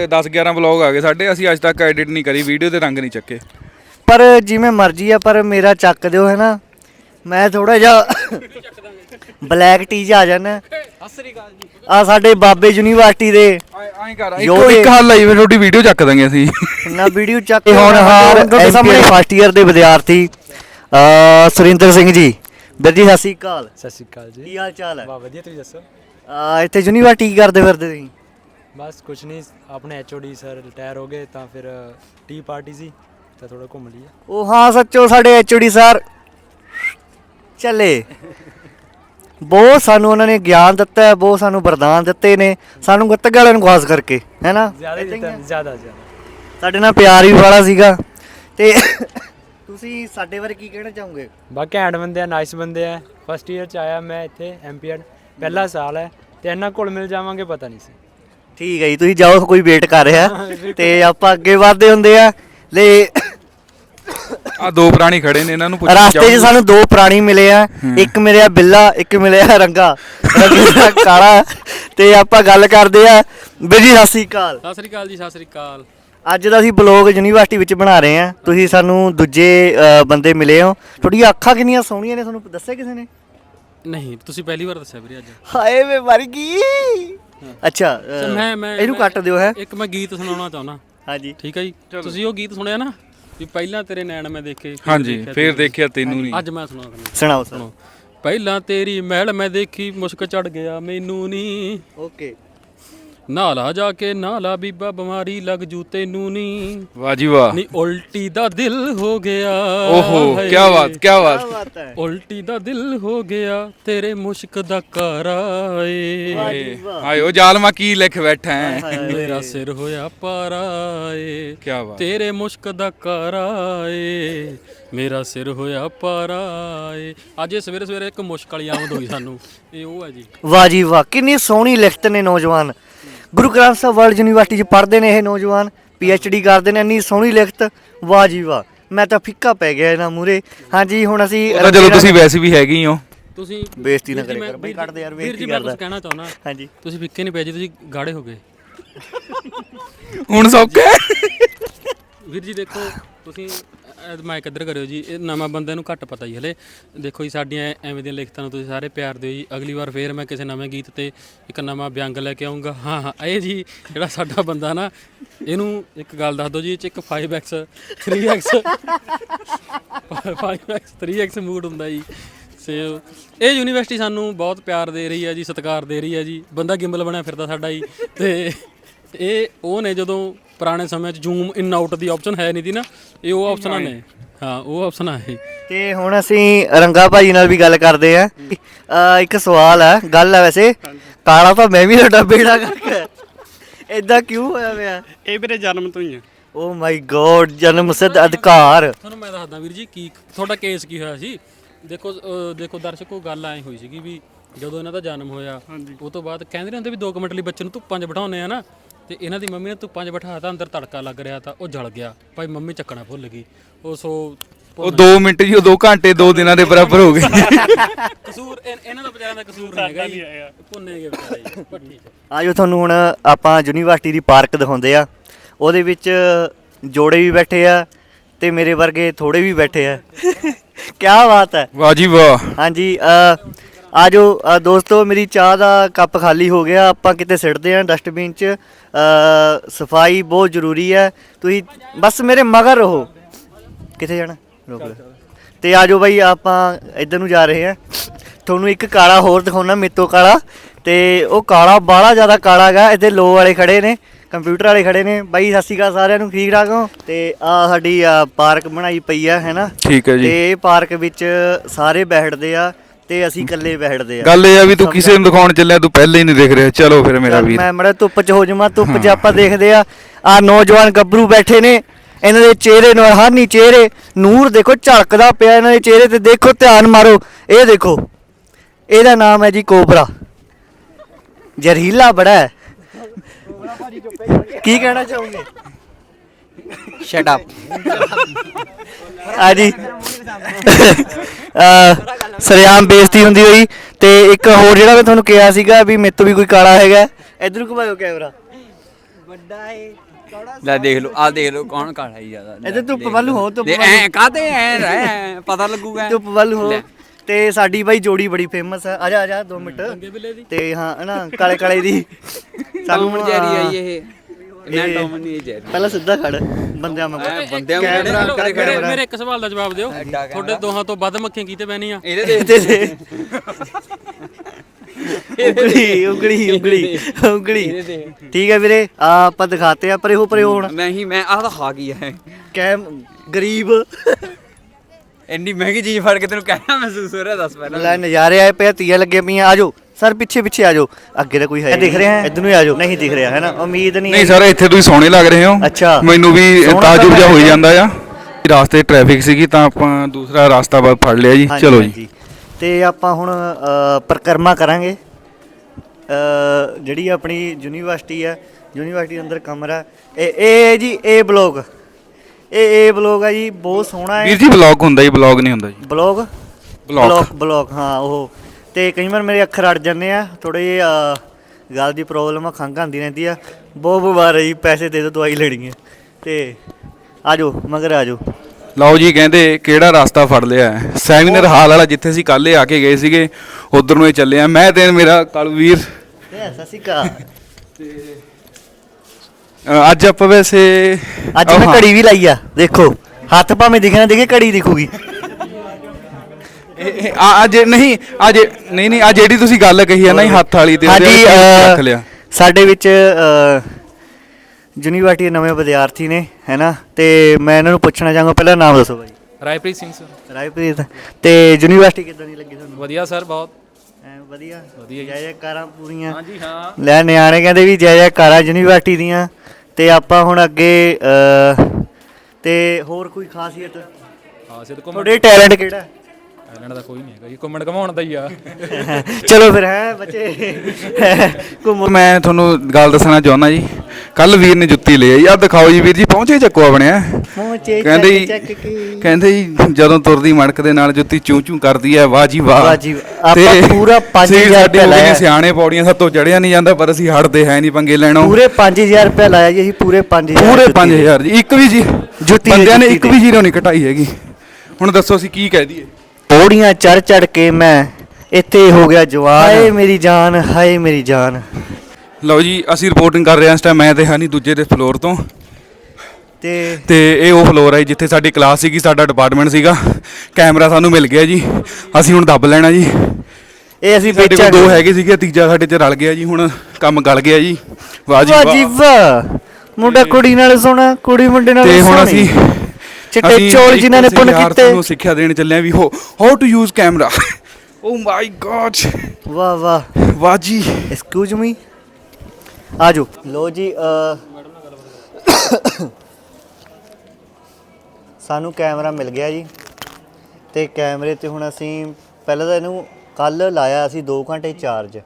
10 11 ਵਲੌਗ ਆ ਗਏ ਸਾਡੇ ਅਸੀਂ ਅੱਜ ਤੱਕ ਐਡਿਟ ਨਹੀਂ ਕਰੀ ਵੀਡੀਓ ਦੇ ਰੰਗ ਨਹੀਂ ਚੱਕੇ। ਪਰ ਜਿਵੇਂ ਮਰਜ਼ੀ ਆ ਪਰ ਮੇਰਾ ਚੱਕ ਦਿਓ ਹੈ ਨਾ? ਮੈਂ ਥੋੜਾ ਜਿਹਾ ਬਲੈਕ ਟੀ 'ਚ ਆ ਜਾਣਾ ਆ ਸਾਡੇ ਬਾਬੇ ਯੂਨੀਵਰਸਿਟੀ ਦੇ। ਐਂ ਕਰ ਇੱਕੋ ਇੱਕ ਹੱਲ ਆਈ ਵੇ ਤੁਹਾਡੀ ਵੀਡੀਓ ਚੱਕ ਦਾਂਗੇ ਅਸੀਂ। ਨਾ ਵੀਡੀਓ ਚੱਕ ਹੁਣ ਹਾਰ ਸਾਹਮਣੇ ਫਸਟ ਇਅਰ ਦੇ ਵਿਦਿਆਰਥੀ। ਅ ਸੁਰਿੰਦਰ ਸਿੰਘ ਜੀ ਵੀਰ ਜੀ ਸਤਿ ਸ਼੍ਰੀ ਅਕਾਲ। ਸਤਿ ਸ਼੍ਰੀ ਅਕਾਲ ਜੀ। ਕੀ ਹਾਲ ਚਾਲ ਹੈ? ਵਾਹ ਵਧੀਆ ਤੁਸੀਂ ਦੱਸੋ? ਅ, ਇੱਥੇ ਯੂਨੀਵਰਸਿਟੀ ਕੀ ਕਰਦੇ ਫਿਰਦੇ ਤੁਸੀਂ? ਬਸ ਕੁਛ ਨਹੀਂ ਆਪਣੇ ਐਚਓਡੀ ਸਰ ਰਿਟਾਇਰ ਹੋ ਗਏ ਤਾਂ ਫਿਰ ਟੀ ਪਾਰਟੀ ਸੀ ਤਾਂ ਥੋੜਾ ਘੁੰਮ ਲਿਆ ਉਹ ਹਾਂ ਸੱਚੋ ਸਾਡੇ ਐਚਓਡੀ ਸਰ। ਚੱਲੇ। ਬਹੁਤ ਸਾਨੂੰ ਉਹਨਾਂ ਨੇ ਗਿਆਨ ਦਿੱਤਾ ਹੈ ਬਹੁਤ ਸਾਨੂੰ ਵਰਦਾਨ ਦਿੱਤੇ ਨੇ ਸਾਨੂੰ ਗੱਤਕ ਵਾਲਿਆਂ ਨੂੰ ਖਾਸ ਕਰਕੇ ਹੈ ਨਾ? ਜ਼ਿਆਦਾ ਏਦਾਂ ਹੀ ਦਿੱਤਾ ਹੈ। ਜ਼ਿਆਦਾ ਜ਼ਿਆਦਾ। ਸਾਡੇ ਨਾਲ ਪਿਆਰ ਵੀ ਵਾਲਾ ਸੀਗਾ ਤੇ ਤੁਸੀਂ ਸਾਡੇ ਬਾਰੇ ਕੀ ਕਹਿਣਾ ਚਾਹੋਗੇ? ਬਾਕੀ ਐਂਡ ਬੰਦੇ ਆ ਨਾਈਸ ਬੰਦੇ ਆ। ਫਸਟ ਈਅਰ ਚ ਆਇਆ ਮੈਂ ਇੱਥੇ ਐਮਪੀਐਡ ਪਹਿਲਾ ਸਾਲ ਹੈ। ਤੇ ਇਹਨਾਂ ਕੋਲ ਮਿਲ ਜਾਵਾਂਗੇ ਪਤਾ ਨਹੀਂ ਸੀ। ਠੀਕ ਹੈ ਜੀ ਤੁਸੀਂ ਜਾਓ ਕੋਈ ਵੇਟ ਕਰ ਰਿਹਾ। ਤੇ ਆਪਾਂ ਅੱਗੇ ਵਧਦੇ ਹੁੰਦੇ ਆ। ਲੈ ਆ ਦੋ ਪ੍ਰਾਣੀ ਖੜੇ ਨੇ ਇਹਨਾਂ ਨੂੰ ਪੁੱਛ ਰਸਤੇ 'ਚ ਸਾਨੂੰ ਦੋ ਪ੍ਰਾਣੀ ਮਿਲੇ ਆ। ਇੱਕ ਮਿਲਿਆ ਬਿੱਲਾ ਇੱਕ ਮਿਲਿਆ ਰੰਗਾ। ਰੰਗੇ ਕਾਲਾ। ਤੇ ਆਪਾਂ ਗੱਲ ਕਰਦੇ ਆ ਵੀਰ ਜੀ ਸਤਿ ਸ਼੍ਰੀ ਅਕਾਲ। ਸਤਿ ਸ੍ਰੀ ਅਕਾਲ ਜੀ ਸਤਿ ਸ੍ਰੀ ਅਕਾਲ। ਅੱਜ ਦਾ ਅਸੀਂ ਬਲੌਗ ਯੂਨੀਵਰਸਿਟੀ ਵਿੱਚ ਬਣਾ ਰਹੇ ਆ ਤੁਸੀਂ ਸਾਨੂੰ ਦੂਜੇ ਅ, ਬੰਦੇ ਮਿਲੇ ਹੋ। ਤੁਹਾਡੀਆਂ ਅੱਖਾਂ ਕਿੰਨੀਆਂ ਸੋਹਣੀਆਂ ਨੇ ਤੁਹਾਨੂੰ ਦੱਸਿਆ ਕਿਸੇ ਨੇ? ਨਹੀਂ ਤੁਸੀਂ ਪਹਿਲੀ ਵਾਰ ਦੱਸਿਆ ਵੀਰੇ ਅੱਜ। ਹਾਏ ਵੇ ਮਰ ਗਈ ਅੱਛਾ ਅ, ਮੈਂ ਮੈਂ ਇਹਨੂੰ ਮੈਂ- ਕੱਟ ਦਿਓ ਹੈ। ਇੱਕ ਮੈਂ ਗੀਤ ਸੁਣਾਉਣਾ ਚਾਹੁੰਦਾ। ਹਾਂਜੀ। ਠੀਕ ਹੈ ਜੀ? ਤੁਸੀਂ ਉਹ ਗੀਤ ਸੁਣਿਆ ਨਾ ਵੀ ਪਹਿਲਾਂ ਤੇਰੇ ਨੈਣ ਮੈਂ ਦੇਖੇ ਫਿਰ ਹਾਂਜੀ ਦੇਖਿਆ ਫੇਰ ਤੈਨੂੰ। ਦੇਖਿਆ ਤੈਨੂੰ ਨਹੀਂ। ਅੱਜ ਮੈਂ ਸੁਣਾਉਣਾ ਤੁਹਾਨੂੰ। ਸੁਣਾਓ ਸਰ ਸੁਣੋ ਪਹਿਲਾਂ ਤੇਰੀ ਮਹਿਲ ਮੈਂ ਦੇਖੀ ਮੁਸ਼ਕ ਚੜ ਗਿਆ ਮੈਨੂੰ ਨਹੀਂ ਓਕੇ। ਨਾਲਾ ਜਾ ਕੇ ਨਾਲਾ ਬੀਬਾ ਬਿਮਾਰੀ ਲੱਗ ਜੂ ਤੈਨੂੰ ਨਹੀਂ ਵਾਹ ਜੀ ਵਾਹ। ਨੀ ਉਲਟੀ ਦਾ ਦਿਲ ਹੋ ਗਿਆ। ਓਹੋ ਹਾਏ। ਕੀ ਬਾਤ ਕੀ ਬਾਤ। ਬਾਤ ਹੈ। ਉਲਟੀ ਦਾ ਦਿਲ ਹੋ ਗਿਆ ਤੇਰੇ ਮੁਸ਼ਕ ਦਾ ਕਰਾਏ ਹਾਏ ਉਹ ਜਾਲਮਾ ਕੀ ਲਿਖ ਬੈਠਾ ਹੈ। ਮੇਰਾ ਸਿਰ ਹੋਇਆ ਪਾਰਾਏ ਕੀ ਬਾਤ। ਤੇਰੇ ਮੁਸ਼ਕ ਦਾ ਕਰਾਏ ਮੇਰਾ ਸਿਰ ਹੋਇਆ ਪਾਰਾਏ ਅੱਜ ਇਹ ਸਵੇਰੇ ਸਵੇਰੇ ਇੱਕ ਮੁਸ਼ਕ ਵਾਲੀ ਆਮਦ ਹੋਈ ਸਾਨੂੰ। ਇਹ ਉਹ ਹੈ ਜੀ। ਵਾਹ ਜੀ ਵਾਹ ਕਿੰਨੀ ਸੋਹਣੀ ਲਿਖਤ ਨੇ ਨੌਜਵਾਨ। ਗੁਰੂ ਗ੍ਰੰਥ ਸਾਹਿਬ ਵਰਲਡ ਯੂਨੀਵਰਸਿਟੀ 'ਚ ਪੜ੍ਹਦੇ ਨੇ ਇਹ ਨੌਜਵਾਨ ਡੀ ਕਰਦੇ ਨੇ ਇੰਨੀ ਸੋਹਣੀ ਲਿਖਤ ਵਾਹ ਜੀ ਵਾਹ ਮੈਂ ਤਾਂ ਫਿੱਕਾ ਪੈ ਗਿਆ ਇਹਨਾਂ ਮੂਰੇ ਹਾਂਜੀ ਹੁਣ ਅਸੀਂ ਉਹ ਤਾਂ ਚਲੋ ਤੁਸੀਂ ਵੈਸੇ ਵੀ ਹੈਗੇ ਹੀ ਹੋ। ਤੁਸੀਂ ਬੇਇੱਜ਼ਤੀ ਨਾ ਕਰਿਆ ਕਰ, ਬਈ ਵੀਰ ਜੀ- ਕੱਢ ਦੇ ਯਾਰ, ਵੀਰ ਬੇਇੱਜ਼ਤੀ ਜੀ ਮੈਂ ਕਰਦਾ। ਕੁਝ ਕਹਿਣਾ ਚਾਹੁੰਦਾ। ਹਾਂਜੀ। ਤੁਸੀਂ ਫਿੱਕੇ ਨਹੀਂ ਪਏ ਜੀ ਤੁਸੀਂ ਗਾੜੇ ਹੋ ਗਏ। ਹੁਣ ਸੌਖਾ ਹੈ? ਵੀਰ ਜੀ ਦੇਖੋ ਤੁਸੀਂ ਮਾਈਕ ਕਿੱਧਰ ਕਰਿਓ ਜੀ, ਇਹ ਨਵਾਂ ਬੰਦੇ ਨੂੰ ਘੱਟ ਪਤਾ ਜੀ ਹਲੇ। ਦੇਖੋ ਜੀ, ਸਾਡੀਆਂ ਐ- ਐਵੇਂ ਦੀਆਂ ਲਿਖਤਾਂ ਨੂੰ ਤੁਸੀਂ ਸਾਰੇ ਪਿਆਰ ਦਿਓ ਜੀ। ਅਗਲੀ ਵਾਰ ਫੇਰ ਮੈਂ ਕਿਸੇ ਨਵੇਂ ਗੀਤ ਤੇ ਇੱਕ ਨਵਾਂ ਵਿਅੰਗ ਲੈ ਕੇ ਆਉਂਗਾ ਹਾਂ ਹਾਂ, ਇਹ ਜੀ, ਜਿਹੜਾ ਸਾਡਾ ਬੰਦਾ ਨਾ, ਇਹਨੂੰ ਇੱਕ ਗੱਲ ਦੱਸ ਦਿਓ ਜੀ, ਇਹ ਚ ਇੱਕ 5x 3x 5x 3x mood ਹੁੰਦਾ ਜੀ। ਸੇ ਇਹ ਯੂਨੀਵਰਸਿਟੀ ਸਾਨੂੰ ਬਹੁਤ ਪਿਆਰ ਦੇ ਰਹੀ ਹੈ ਜੀ, ਸਤਿਕਾਰ ਦੇ ਰਹੀ ਹੈ ਜੀ। ਬੰਦਾ ਗਿੰਬਲ ਬਣਿਆ ਫਿਰਦਾ ਸਾਡਾ ਜੀ। ਤੇ ਇਹ ਉਹ ਨੇ ਜਦੋਂ ਪੁਰਾਣੇ ਸਮੇਂ 'ਚ ਜ਼ੂਮ ਇਨ ਆਊਟ ਦੀ ਆਪਸ਼ਨ ਹੈ ਨਹੀਂ ਦੀ ਨਾ ਇਹ ਉਹ ਆਪਸ਼ਨਾਂ ਨੇ। ਹਾਂ ਉਹ ਆਪਸ਼ਨ ਆ ਇਹ। ਤੇ ਹੁਣ ਅਸੀਂ ਰੰਗਾ ਭਾਜੀ ਨਾਲ ਵੀ ਗੱਲ ਕਰਦੇ ਆ। ਇੱਕ ਸਵਾਲ ਹੈ ਗੱਲ ਹੈ ਵੈਸੇ। ਕਾਲਾ ਤਾਂ ਮੈਂ ਵੀ ਤੁਹਾਡਾ ਬੇੜਾ ਕਰਕੇ। ਇਦਾਂ ਕਿਉਂ ਹੋਇਆ ਪਿਆ? ਇਹ ਮੇਰੇ ਜਨਮ ਤੋਂ ਹੀ ਹੈ ਓ ਮਾਈ ਗੋਡ ਜਨਮ ਸਿੱਧ ਅਧਿਕਾਰ। ਤੁਹਾਨੂੰ ਮੈਂ ਦੱਸਦਾ ਵੀਰ ਜੀ ਕੀ ਤੁਹਾਡਾ ਕੇਸ ਕੀ ਹੋਇਆ ਸੀ? ਦੇਖੋ ਅਹ ਦੇਖੋ ਦਰਸ਼ਕੋ ਗੱਲ ਐ ਹੋਈ ਸੀਗੀ ਵੀ ਜਦੋਂ ਇਹਨਾਂ ਦਾ ਜਨਮ ਹੋਇਆ ਉਹ ਤੋਂ ਬਾਅਦ ਕਹਿੰਦੇ ਨੇ ਹੁੰਦੇ ਵੀ 2 ਮਿੰਟ ਲਈ ਬੱਚੇ ਨੂੰ ਧੁੱਪਾਂ 'ਚ ਬਿਠਾਉਂਦੇ ਆ ਨਾ। ਤੇ ਇਹਨਾਂ ਦੀ ਮੰਮੀ ਨੇ ਧੁੱਪਾਂ 'ਚ ਬਿਠਾਤਾ ਅੰਦਰ ਤੜਕਾ ਲੱਗ ਰਿਹਾ ਤਾਂ ਉਹ ਜਲ ਗਿਆ। ਭਾਈ ਮੰਮੀ ਚੱਕਣਾ ਭੁੱਲ ਗਈ। ਉਹ ਸੋ ਉਹ 2 ਮਿੰਟ ਜੀ ਉਹ 2 ਘੰਟੇ 2 ਦਿਨਾਂ ਦੇ ਬਰਾਬਰ ਹੋ ਗਏ। ਕਸੂਰ ਇਹ- ਇਹਨਾਂ ਦਾ ਵਿਚਾਰਿਆਂ ਦਾ ਕਸੂਰ ਨਹੀਂ ਹੈਗਾ ਜੀ। ਭੁੰਨੇ ਗਏ ਵਿਚਾਰੇ ਜੀ ਠੀਕ ਹੈ। ਆਜੋ ਤੁਹਾਨੂੰ ਹੁਣ ਆਪਾਂ ਯੂਨੀਵਰਸਿਟੀ ਦੀ ਪਾਰਕ ਦਿਖਾਉਂਦੇ ਆ। ਉਹਦੇ ਵਿੱਚ ਜੋੜੇ ਵੀ ਬੈਠੇ ਆ ਤੇ ਮੇਰੇ ਵਰਗੇ ਥੋੜੇ ਵੀ ਬੈਠੇ ਆ। ਕੀ ਬਾਤ ਹੈ। ਵਾਹ ਜੀ ਵਾਹ। ਹਾਂਜੀ ਅ, ਆਜੋ ਅ, ਦੋਸਤੋ ਮੇਰੀ ਚਾਹ ਦਾ ਕੱਪ ਖਾਲੀ ਹੋ ਗਿਆ। ਆਪਾਂ ਕਿਤੇ ਸਿੱਟਦੇ ਆ ਡਸਟਬਿਨ 'ਚ। ਸਫ਼ਾਈ ਬਹੁਤ ਜ਼ਰੂਰੀ ਹੈ। ਤੁਸੀਂ ਬਸ ਮੇਰੇ ਮਗਰ ਰਹੋ। ਕਿੱਥੇ ਜਾਣਾ? ਰੋਕ ਲੈ ਤੇ ਆਜੋ ਬਾਈ ਆਪਾਂ ਇੱਧਰ ਨੂੰ ਜਾ ਰਹੇ ਆ ਤੁਹਾਨੂੰ ਇੱਕ ਕਾਲਾ ਹੋਰ ਦਿਖਾਉਣਾ ਮੇਤੋਂ ਕਾਲਾ। ਤੇ ਉਹ ਕਾਲਾ ਬਾਹਲਾ ਜ਼ਿਆਦਾ ਕਾਲਾ ਹੈਗਾ। ਇੱਥੇ ਲੋ ਵਾਲੇ ਖੜੇ ਨੇ ਕੰਪਿਊਟਰ ਵਾਲੇ ਖੜੇ ਨੇ। ਬਾਈ ਸਤਿ ਸ਼੍ਰੀ ਅਕਾਲ ਸਾਰਿਆਂ ਨੂੰ। ਠੀਕ ਠਾਕ ਹੋ? ਤੇ ਆ ਸਾਡੀ ਆ ਪਾਰਕ ਬਣਾਈ ਪਈ ਆ ਹੈਨਾ? ਠੀਕ ਹੈ ਜੀ। ਤੇ ਇਹ ਪਾਰਕ ਵਿੱਚ ਸਾਰੇ ਬੈਠਦੇ ਆ। ਤੇ ਅਸੀਂ ਇਕੱਲੇ ਬੈਠਦੇ ਆ। ਗੱਲ ਇਹ ਆ ਵੀ ਤੂੰ ਕਿਸੇ ਨੂੰ ਦਿਖਾਉਣ ਚੱਲਿਆ ਤੂੰ ਪਹਿਲੇ ਹੀ ਨਹੀਂ ਦਿਖ ਰਿਹਾ। ਚਲੋ ਫਿਰ ਮੇਰਾ ਵੀਰ। ਮੈਂ ਮੜਾ ਧੁੱਪ 'ਚ ਹੋ ਜਾਵਾਂ ਧੁੱਪ 'ਚ ਆਪਾਂ ਦੇਖਦੇ ਆ। ਆ ਨੌਜਵਾਨ ਗੱਭਰੂ ਬੈਠੇ ਨੇ। ਇਹਨਾਂ ਦੇ ਚਿਹਰੇ ਨੂੰ ਹਾਨੀ ਚਿਹਰੇ। ਨੂਰ ਦੇਖੋ ਝਲਕਦਾ ਪਿਆ ਇਹਨਾਂ ਦੇ ਚਿਹਰੇ ਤੇ ਦੇਖੋ ਧਿਆਨ ਮਾਰੋ। ਇਹ ਦੇਖੋ ਇਹਦਾ ਨਾਮ ਹੈ ਜੀ ਕੋਬਰਾ। ਜ਼ਹਿਰੀਲਾ ਬੜਾ ਹੈ। ਕੀ ਕਹਿਣਾ ਚਾਹੋਗੇ? ਸ਼ਟ ਅਪ ਆ ਜੀ ਸਰਿਆਮ ਬੇਇੱਜ਼ਤੀ ਹੁੰਦੀ ਹੋਈ ਤੇ ਇੱਕ ਹੋਰ ਜਿਹੜਾ ਮੈਂ ਤੁਹਾਨੂੰ ਕਿਹਾ ਸੀਗਾ ਵੀ ਮੇਰੇ ਤੋਂ ਵੀ ਕੋਈ ਕਾਲਾ ਹੈਗਾ ਇਧਰ ਘੁਮਾਇਓ ਕੈਮਰਾ। ਲੈ ਦੇਖ ਲਓ ਆ ਦੇਖ ਲਓ ਕੌਣ ਕਾਲਾ ਹੀ ਜ਼ਿਆਦਾ। ਇੱਧਰ ਧੁੱਪ ਵੱਲ। ਹੋ, ਧੁੱਪ ਵੱਲ। ਐ ਕਾਤੇ ਐ ਰਹਿ ਪਤਾ ਲੱਗੂਗਾ। ਧੁੱਪ ਵੱਲ ਹੋ। ਤੇ ਸਾਡੀ ਬਾਈ ਜੋੜੀ ਬੜੀ ਫੇਮਸ ਹੈ ਆ ਜਾ ਆ ਜਾ 2 ਮਿੰਟ। ਤੇ ਹਾਂ ਨਾ ਕਾਲੇ ਕਾਲੇ ਦੀ ਟੌਮ ਜੈਰੀ ਆਈ ਇਹ। ਮੈਂ ਪਹਿਲਾਂ ਸਿੱਧਾ ਖੜ ਬੰਦਿਆਂ ਐ ਬੰਦਿਆਂ ਕੈਮਰਾ ਨੂੰ ਕਰ ਮੇਰੇ ਕੈਮਰਾ। ਮੇਰੇ ਇੱਕ ਸਵਾਲ ਦਾ ਜਵਾਬ ਦਿਓ। ਤੁਹਾਡੇ ਦੋਹਾਂ ਤੋਂ ਵੱਧ ਮੱਖੀਆਂ ਕੀਤੇ ਬਹਿਣੀਆਂ ਇਹਦੇ ਦੇ ਇਹਦੇ ਤੇ। ਉਂਗਲੀ ਉਂਗਲੀ ਉਂਗਲੀ ਉਂਗਲੀ। ਠੀਕ ਹੈ ਵੀਰੇ ਆ ਆਪਾਂ ਦਿਖਾਤੇ ਆ ਪਰੇ ਹੋ ਪਰੇ ਹੋ ਹੁਣ। ਮੈਂ ਹੀ ਮੈਂ ਆਹ ਤਾਂ ਖਾ ਗਿਆ ਹੈ ਕੈਮ ਗਰੀਬ। ਇੰਨੀ ਮਹਿੰਗੀ ਚੀਜ਼ ਫੜ ਕੇ ਤੈਨੂੰ ਕਹਿਣਾ ਮਹਿਸੂਸ ਹੋ ਰਿਹਾ ਦੱਸ ਪਹਿਲਾਂ। ਲੈ ਨਜ਼ਾਰੇ ਆਏ ਪਏ ਤੀਆਂ ਲੱਗੇ ਪਈਆਂ ਆਜੋ ਸਰ ਪਿੱਛੇ ਪਿੱਛੇ ਆਜੋ ਅੱਗੇ ਤਾਂ ਕੋਈ ਹੈ ਦਿਖ ਰਿਹਾ। ਹੈ ਇਧਰ ਨੂੰ ਹੀ ਆਜੋ ਨਹੀਂ ਦਿਖ ਰਿਹਾ ਹੈ ਨਾ ਉਮੀਦ ਨਹੀਂ ਨਹੀਂ। ਸਰ ਇੱਥੇ ਤੁਸੀਂ ਸੋਹਣੇ ਲੱਗ ਰਹੇ ਹੋ। ਅੱਛਾ। ਮੈਨੂੰ ਵੀ ਤਾਜੁਬ ਜਿਹਾ ਹੋਈ ਜਾਂਦਾ ਆ। ਰਾਸਤੇ ਟ੍ਰੈਫਿਕ ਸੀਗੀ ਤਾਂ ਆਪਾਂ ਦੂਸਰਾ ਰਸਤਾ ਫੜ ਲਿਆ ਜੀ। ਚਲੋ ਜੀ। ਤੇ ਆਪਾਂ ਹੁਣ ਪਰਿਕਰਮਾ ਕਰਾਂਗੇ। ਅ, ਜਿਹੜੀ ਆਪਣੀ ਯੂਨੀਵਰਸਿਟੀ ਹੈ ਯੂਨੀਵਰਸਿਟੀ ਦੇ ਅੰਦਰ ਕਮਰਾ। ਇਹ ਇਹ ਜੀ ਇਹ ਬਲੌਗ। ਇਹ ਇਹ ਬਲੌਗ ਹੈ ਜੀ ਬਹੁਤ ਸੋਹਣਾ ਵੀਰ ਹੈ ਜੀ ਬਲੌਗ ਹੁੰਦਾ ਜੀ ਬਲੌਗ ਨਹੀਂ ਹੁੰਦਾ ਜੀ। ਬਲੌਗ ਬਲੌਗ ਹਾਂ ਉਹ। ਤੇ ਕਈ ਵਾਰ ਮੇਰੇ ਅੱਖਰ ਅੜ ਜਾਂਦੇ ਆ ਥੋੜੇ ਜਿਹੇ ਗੱਲ ਦੀ ਪ੍ਰੋਬਲਮ ਆ ਖੰਘ ਆਉਂਦੀ ਰਹਿੰਦੀ ਆ। ਬਹੁਤ ਬਿਮਾਰ ਹੈ ਜੀ ਪੈਸੇ ਦੇ ਦਿਓ ਦਵਾਈ ਲੈਣੀ ਹੈ ਤੇ ਆਜੋ ਮਗਰ ਆਜੋ। ਲਓ ਜੀ ਕਹਿੰਦੇ ਕਿਹੜਾ ਰਸਤਾ ਫੜ ਲਿਆ ਹੈ? ਸੈਮੀਨਾਰ ਹਾਲ ਵਾਲਾ ਜਿੱਥੇ ਅਸੀਂ ਕੱਲ੍ਹ ਆ ਕੇ ਗਏ ਸੀਗੇ ਉਧਰ ਨੂੰ ਇਹ ਚੱਲੇ ਆ ਮੈਂ ਤੇ ਮੇਰਾ ਕਲਵੀਰ। ਤੇ ਸਤਿ ਸ਼੍ਰੀ ਅਕਾਲ। ਅ, ਅੱਜ ਆਪਾਂ ਵੈਸੇ ਅੱਜ ਮੈਂ ਘੜੀ ਵੀ ਲਾਈ ਆ ਦੇਖੋ। ਹੱਥ ਭਾਵੇਂ ਦਿਖਣਾ ਦਿਖੇ ਘੜੀ ਦਿਖੂਗੀ। ਇਹ- ਆ- ਨਹੀਂ ਅੱਜ ਨਹੀਂ ਨਹੀਂ ਅੱਜ ਜਿਹੜੀ ਤੁਸੀਂ ਗੱਲ ਕਹੀ ਹੈ ਨਾ ਇਹ ਹੱਥ ਵਾਲੀ ਤੇ ਉਹਦੇ ਹਾਂਜੀ ਵਿੱਚ ਅਹ, ਰੱਖ ਲਿਆ। ਸਾਡੇ ਵਿੱਚ ਯੂਨੀਵਰਸਿਟੀ ਦੇ ਨਵੇਂ ਵਿਦਿਆਰਥੀ ਨੇ ਹੈਨਾ ਤੇ ਮੈਂ ਇਹਨਾਂ ਨੂੰ ਪੁੱਛਣਾ ਚਾਹਾਂਗਾ ਪਹਿਲਾਂ ਨਾਮ ਦੱਸੋ ਭਾਈ। ਰਾਏਪ੍ਰੀਤ ਸਿੰਘ ਸਰ। ਰਾਜਪ੍ਰੀਤ ਤੇ ਯੂਨੀਵਰਸਿਟੀ ਕਿੱਦਾਂ ਦੀ ਲੱਗੀ ਤੁਹਾਨੂੰ? ਵਧੀਆ ਸਰ ਬਹੁਤ। ਐ ਵਧੀਆ? ਵਧੀਆ ਜੀ। ਜੈਕਾਰਾਂ ਪੂਰੀਆਂ। ਹਾਂਜੀ ਹਾਂ। ਲੈ ਨਿਆਣੇ ਕਹਿੰਦੇ ਵੀ ਜੈ ਜੈਕਾਰਾਂ ਯੂਨੀਵਰਸਿਟੀ ਦੀਆਂ ਤੇ ਆਪਾਂ ਹੁਣ ਅੱਗੇ ਅਹ, ਤੇ ਹੋਰ ਕੋਈ ਖਾਸੀਅਤ? ਹਾਂ ਤੁਹਾਡੇ ਟੈਲੈਂਟ ਕਿਹੜਾ? ਇਹਨਾਂ ਦਾ ਕੋਈ ਨਹੀਂ ਹੈਗਾ ਜੀ ਘੁੰਮਣ ਘਮਾਉਣ ਦਾ ਹੀ ਆ। ਚਲੋ ਫਿਰ ਹੈ ਬੱਚੇ। ਘੁੰਮੋ। ਮੈਂ ਤੁਹਾਨੂੰ ਗੱਲ ਦੱਸਣਾ ਚਾਹੁੰਦਾ ਜੀ ਕੱਲ ਵੀਰ ਨੇ ਜੁੱਤੀ ਲਈ ਆਈ ਆ ਦਿਖਾਓ ਜੀ ਵੀਰ ਜੀ ਪਹੁੰਚੇ ਚੱਕੋ ਆਪਣੇ ਪਹੁੰਚੇ ਕਹਿੰਦੇ ਜੀ ਚੱਕ ਚੱਕ ਕੇ। ਕਹਿੰਦੇ ਜੀ ਜਦੋਂ ਤੁਰਦੀ ਮੜਕ ਦੇ ਨਾਲ ਜੁੱਤੀ ਚੂੰ ਚੂੰ ਕਰਦੀ ਹੈ ਵਾਹ ਜੀ ਵਾਹ। ਵਾਹ ਜੀ ਵਾਹ। ਆਪਾਂ ਪੂਰਾ ਪੰਜ ਸੀ ਹਜ਼ਾਰ ਸਾਡੇ ਰੁਪਇਆ ਹੋ ਗਏ ਨੇ ਲਾਇਆ। ਸਿਆਣੇ ਪੌੜੀਆਂ ਸਾਤੋਂ ਚੜਿਆ ਨਹੀਂ ਜਾਂਦਾ ਪਰ ਅਸੀਂ ਹਟਦੇ ਹੈ ਨਹੀਂ ਪੰਗੇ ਲੈਣੋਂ। ਪੂਰੇ 5000 ਰੁਪਏ ਲਾਇਆ ਜੀ ਅਸੀਂ ਪੂਰੇ 5000 ਪੂਰੇ ਜੁੱਤੀ ਦੇ। 5000 ਜੀ। ਇੱਕ ਵੀ ਜੀ ਜੁੱਤੀ ਦੇ ਬੰਦਿਆਂ ਨੇ ਜੁੱਤੀ ਇੱਕ ਦੇ। ਵੀ ਜੀਰੋ ਨਹੀਂ ਘਟਾਈ ਹੈਗੀ। ਹੁਣ ਦੱਸੋ ਅਸੀਂ ਕੀ ਕਹਿ ਦਈਏ? ਪੌੜੀਆਂ ਚੜ ਚੜ ਕੇ ਮੈਂ ਇੱਥੇ ਹੋ ਗਿਆ ਜਵਾਨ। ਹਾਏ ਮੇਰੀ ਜਾਨ ਹਾਏ ਮੇਰੀ ਜਾਨ। ਲਓ ਜੀ ਅਸੀਂ ਰਿਪੋਰਟਿੰਗ ਕਰ ਰਹੇ ਹਾਂ ਇਸ ਟਾਈਮ ਮੈਂ ਤੇ ਹਨੀ ਦੂਜੇ ਦੇ ਫਲੋਰ ਤੋਂ। ਤੇ ਤੇ ਇਹ ਉਹ ਫਲੋਰ ਹੈ ਜਿੱਥੇ ਸਾਡੀ ਕਲਾਸ ਸੀਗੀ ਸਾਡਾ ਡਿਪਾਰਟਮੈਂਟ ਸੀਗਾ। ਕੈਮਰਾ ਸਾਨੂੰ ਮਿਲ ਗਿਆ ਜੀ। ਅਸੀਂ ਹੁਣ ਦੱਬ ਲੈਣਾ ਜੀ। ਇਹ ਅਸੀਂ ਸਾਡੇ ਕੋਲ ਵੇਚਾਂਗੇ। ਦੋ ਹੈਗੇ ਸੀਗੇ ਤੀਜਾ ਸਾਡੇ ਚ ਰਲ ਗਿਆ ਜੀ ਹੁਣ ਕੰਮ ਗਲ ਗਿਆ ਜੀ। ਵਾਹ ਜੀ ਵਾਹ ਜੀ ਵਾਹ। ਵਾਹ। ਮੁੰਡਾ ਕੁੜੀ ਨਾਲ ਸੋਹਣਾ ਕੁੜੀ ਮੁੰਡੇ ਨਾਲ ਤੇ ਹੁਣ ਸੋਹਣੀ। ਅਸੀਂ ਚਿੱਟੇ ਚੋਲ ਜਿਨ੍ਹਾਂ ਨੇ ਪੁੰਨ ਕੀਤੇ। ਤੁਹਾਨੂੰ ਸਿੱਖਿਆ ਦੇਣ ਚੱਲੇ ਆ ਵੀ ਹੋ how to use camera oh my god ਵਾਹ ਵਾਹ। ਵਾਹ ਜੀ। ਐਕਸਕਿਊਜ਼ ਮੀ ਆਜੋ ਲੋ ਜੀ ਅ ਸਾਨੂੰ ਕੈਮਰਾ ਮਿਲ ਗਿਆ ਜੀ। ਤੇ ਕੈਮਰੇ ਤੇ ਹੁਣ ਅਸੀਂ ਪਹਿਲਾਂ ਤਾਂ ਇਹਨੂੰ ਕੱਲ ਲਾਇਆ ਅਸੀਂ 2 ਘੰਟੇ ਚਾਰਜ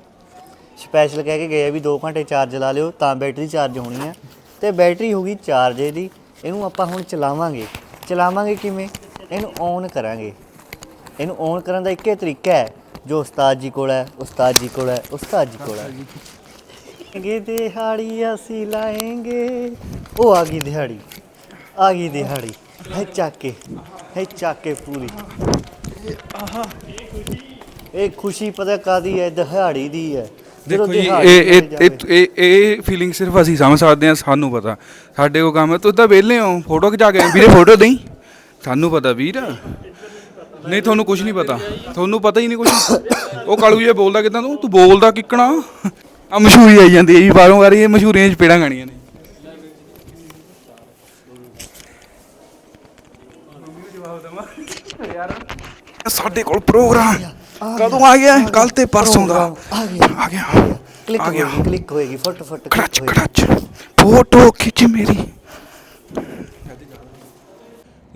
ਸਪੈਸ਼ਲ ਕਹਿ ਕੇ ਗਏ ਆ ਵੀ 2 ਘੰਟੇ ਚਾਰਜ ਲਾ ਲਿਓ ਤਾਂ ਬੈਟਰੀ ਚਾਰਜ ਹੋਣੀ ਆ। ਤੇ ਬੈਟਰੀ ਹੋ ਗਈ ਚਾਰਜ ਇਹਦੀ। ਇਹਨੂੰ ਆਪਾਂ ਹੁਣ ਚਲਾਵਾਂਗੇ। ਚਲਾਵਾਂਗੇ ਕਿਵੇਂ? ਇਹਨੂੰ ਔਨ ਕਰਾਂਗੇ। ਇਹਨੂੰ ਔਨ ਕਰਨ ਦਾ ਇੱਕੇ ਤਰੀਕਾ ਹੈ। ਜੋ ਉਸਤਾਦ ਜੀ ਕੋਲ ਹੈ, ਉਸਤਾਦ ਜੀ ਕੋਲ ਹੈ, ਉਸਤਾਦ ਜੀ ਕੋਲ ਹੈ। ਗੇ ਦਿਹਾੜੀ ਅਸੀਂ ਲਾਏਂਗੇ। ਉਹ ਆ ਗਈ ਦਿਹਾੜੀ। ਆ ਗਈ ਦਿਹਾੜੀ। ਹੈ ਚਾਕੇ। ਕੇ ਹੈ ਚੱਕ ਕੇ ਪੂਰੀ। ਇਹ ਖੁਸ਼ੀ ਪਤਾ ਕਾਦੀ ਹੈ? ਦਿਹਾੜੀ ਦੀ ਹੈ। ਦੇਖੋ ਜੀ ਇਹ ਇਹ। ਇਹ ਇਹ ਫੀਲਿੰਗ ਸਿਰਫ ਅਸੀਂ ਸਮਝ ਸਕਦੇ ਹਾਂ ਸਾਨੂੰ ਪਤਾ। ਸਾਡੇ ਕੋ ਕੰਮ ਹੈ। ਤੂੰ ਤਾਂ ਵਿਹਲੇ ਹੋ ਫੋਟੋ ਖਿਚਾ ਕੇ ਵੀਰੇ ਫੋਟੋ ਦੇਈ? ਸਾਨੂੰ ਪਤਾ ਵੀਰ। ਨਹੀਂ ਤੁਹਾਨੂੰ ਕੁਝ ਨਹੀਂ ਪਤਾ। ਤੁਹਾਨੂੰ ਪਤਾ ਹੀ ਨਹੀਂ ਕੁਝ ਉਹ ਕਾਲੂ ਜੇ ਬੋਲਦਾ ਕਿਦਾਂ ਤੂੰ? ਤੂੰ ਬੋਲਦਾ ਕਿੱਕਣਾ? ਆ ਮਸ਼ਹੂਰੀ ਆਈ ਜਾਂਦੀ ਹੈ ਜੀ ਬਾਰੋਂ ਵਾਰੀ ਇਹ ਮਸ਼ਹੂਰੀਆਂ 'ਚ ਪੇੜਾਂ ਗਾਣੀਆਂ ਨੇ। ਸਾਡੇ ਕੋਲ ਪ੍ਰੋਗਰਾਮ ਕਦੋਂ ਆ ਗਿਆ? ਕੱਲ ਤੇ ਪਰਸੋਂ ਦਾ। ਆ ਗਿਆ। ਆ ਗਿਆ। ਕਲਿੱਕ ਆ ਗਿਆ। ਹੋਏਗੀ ਕਲਿੱਕ ਹੋਏਗੀ ਫਟ ਫਟ ਕੜਚ। ਕੜਚ। ਫੋਟੋ ਖਿੱਚ ਮੇਰੀ।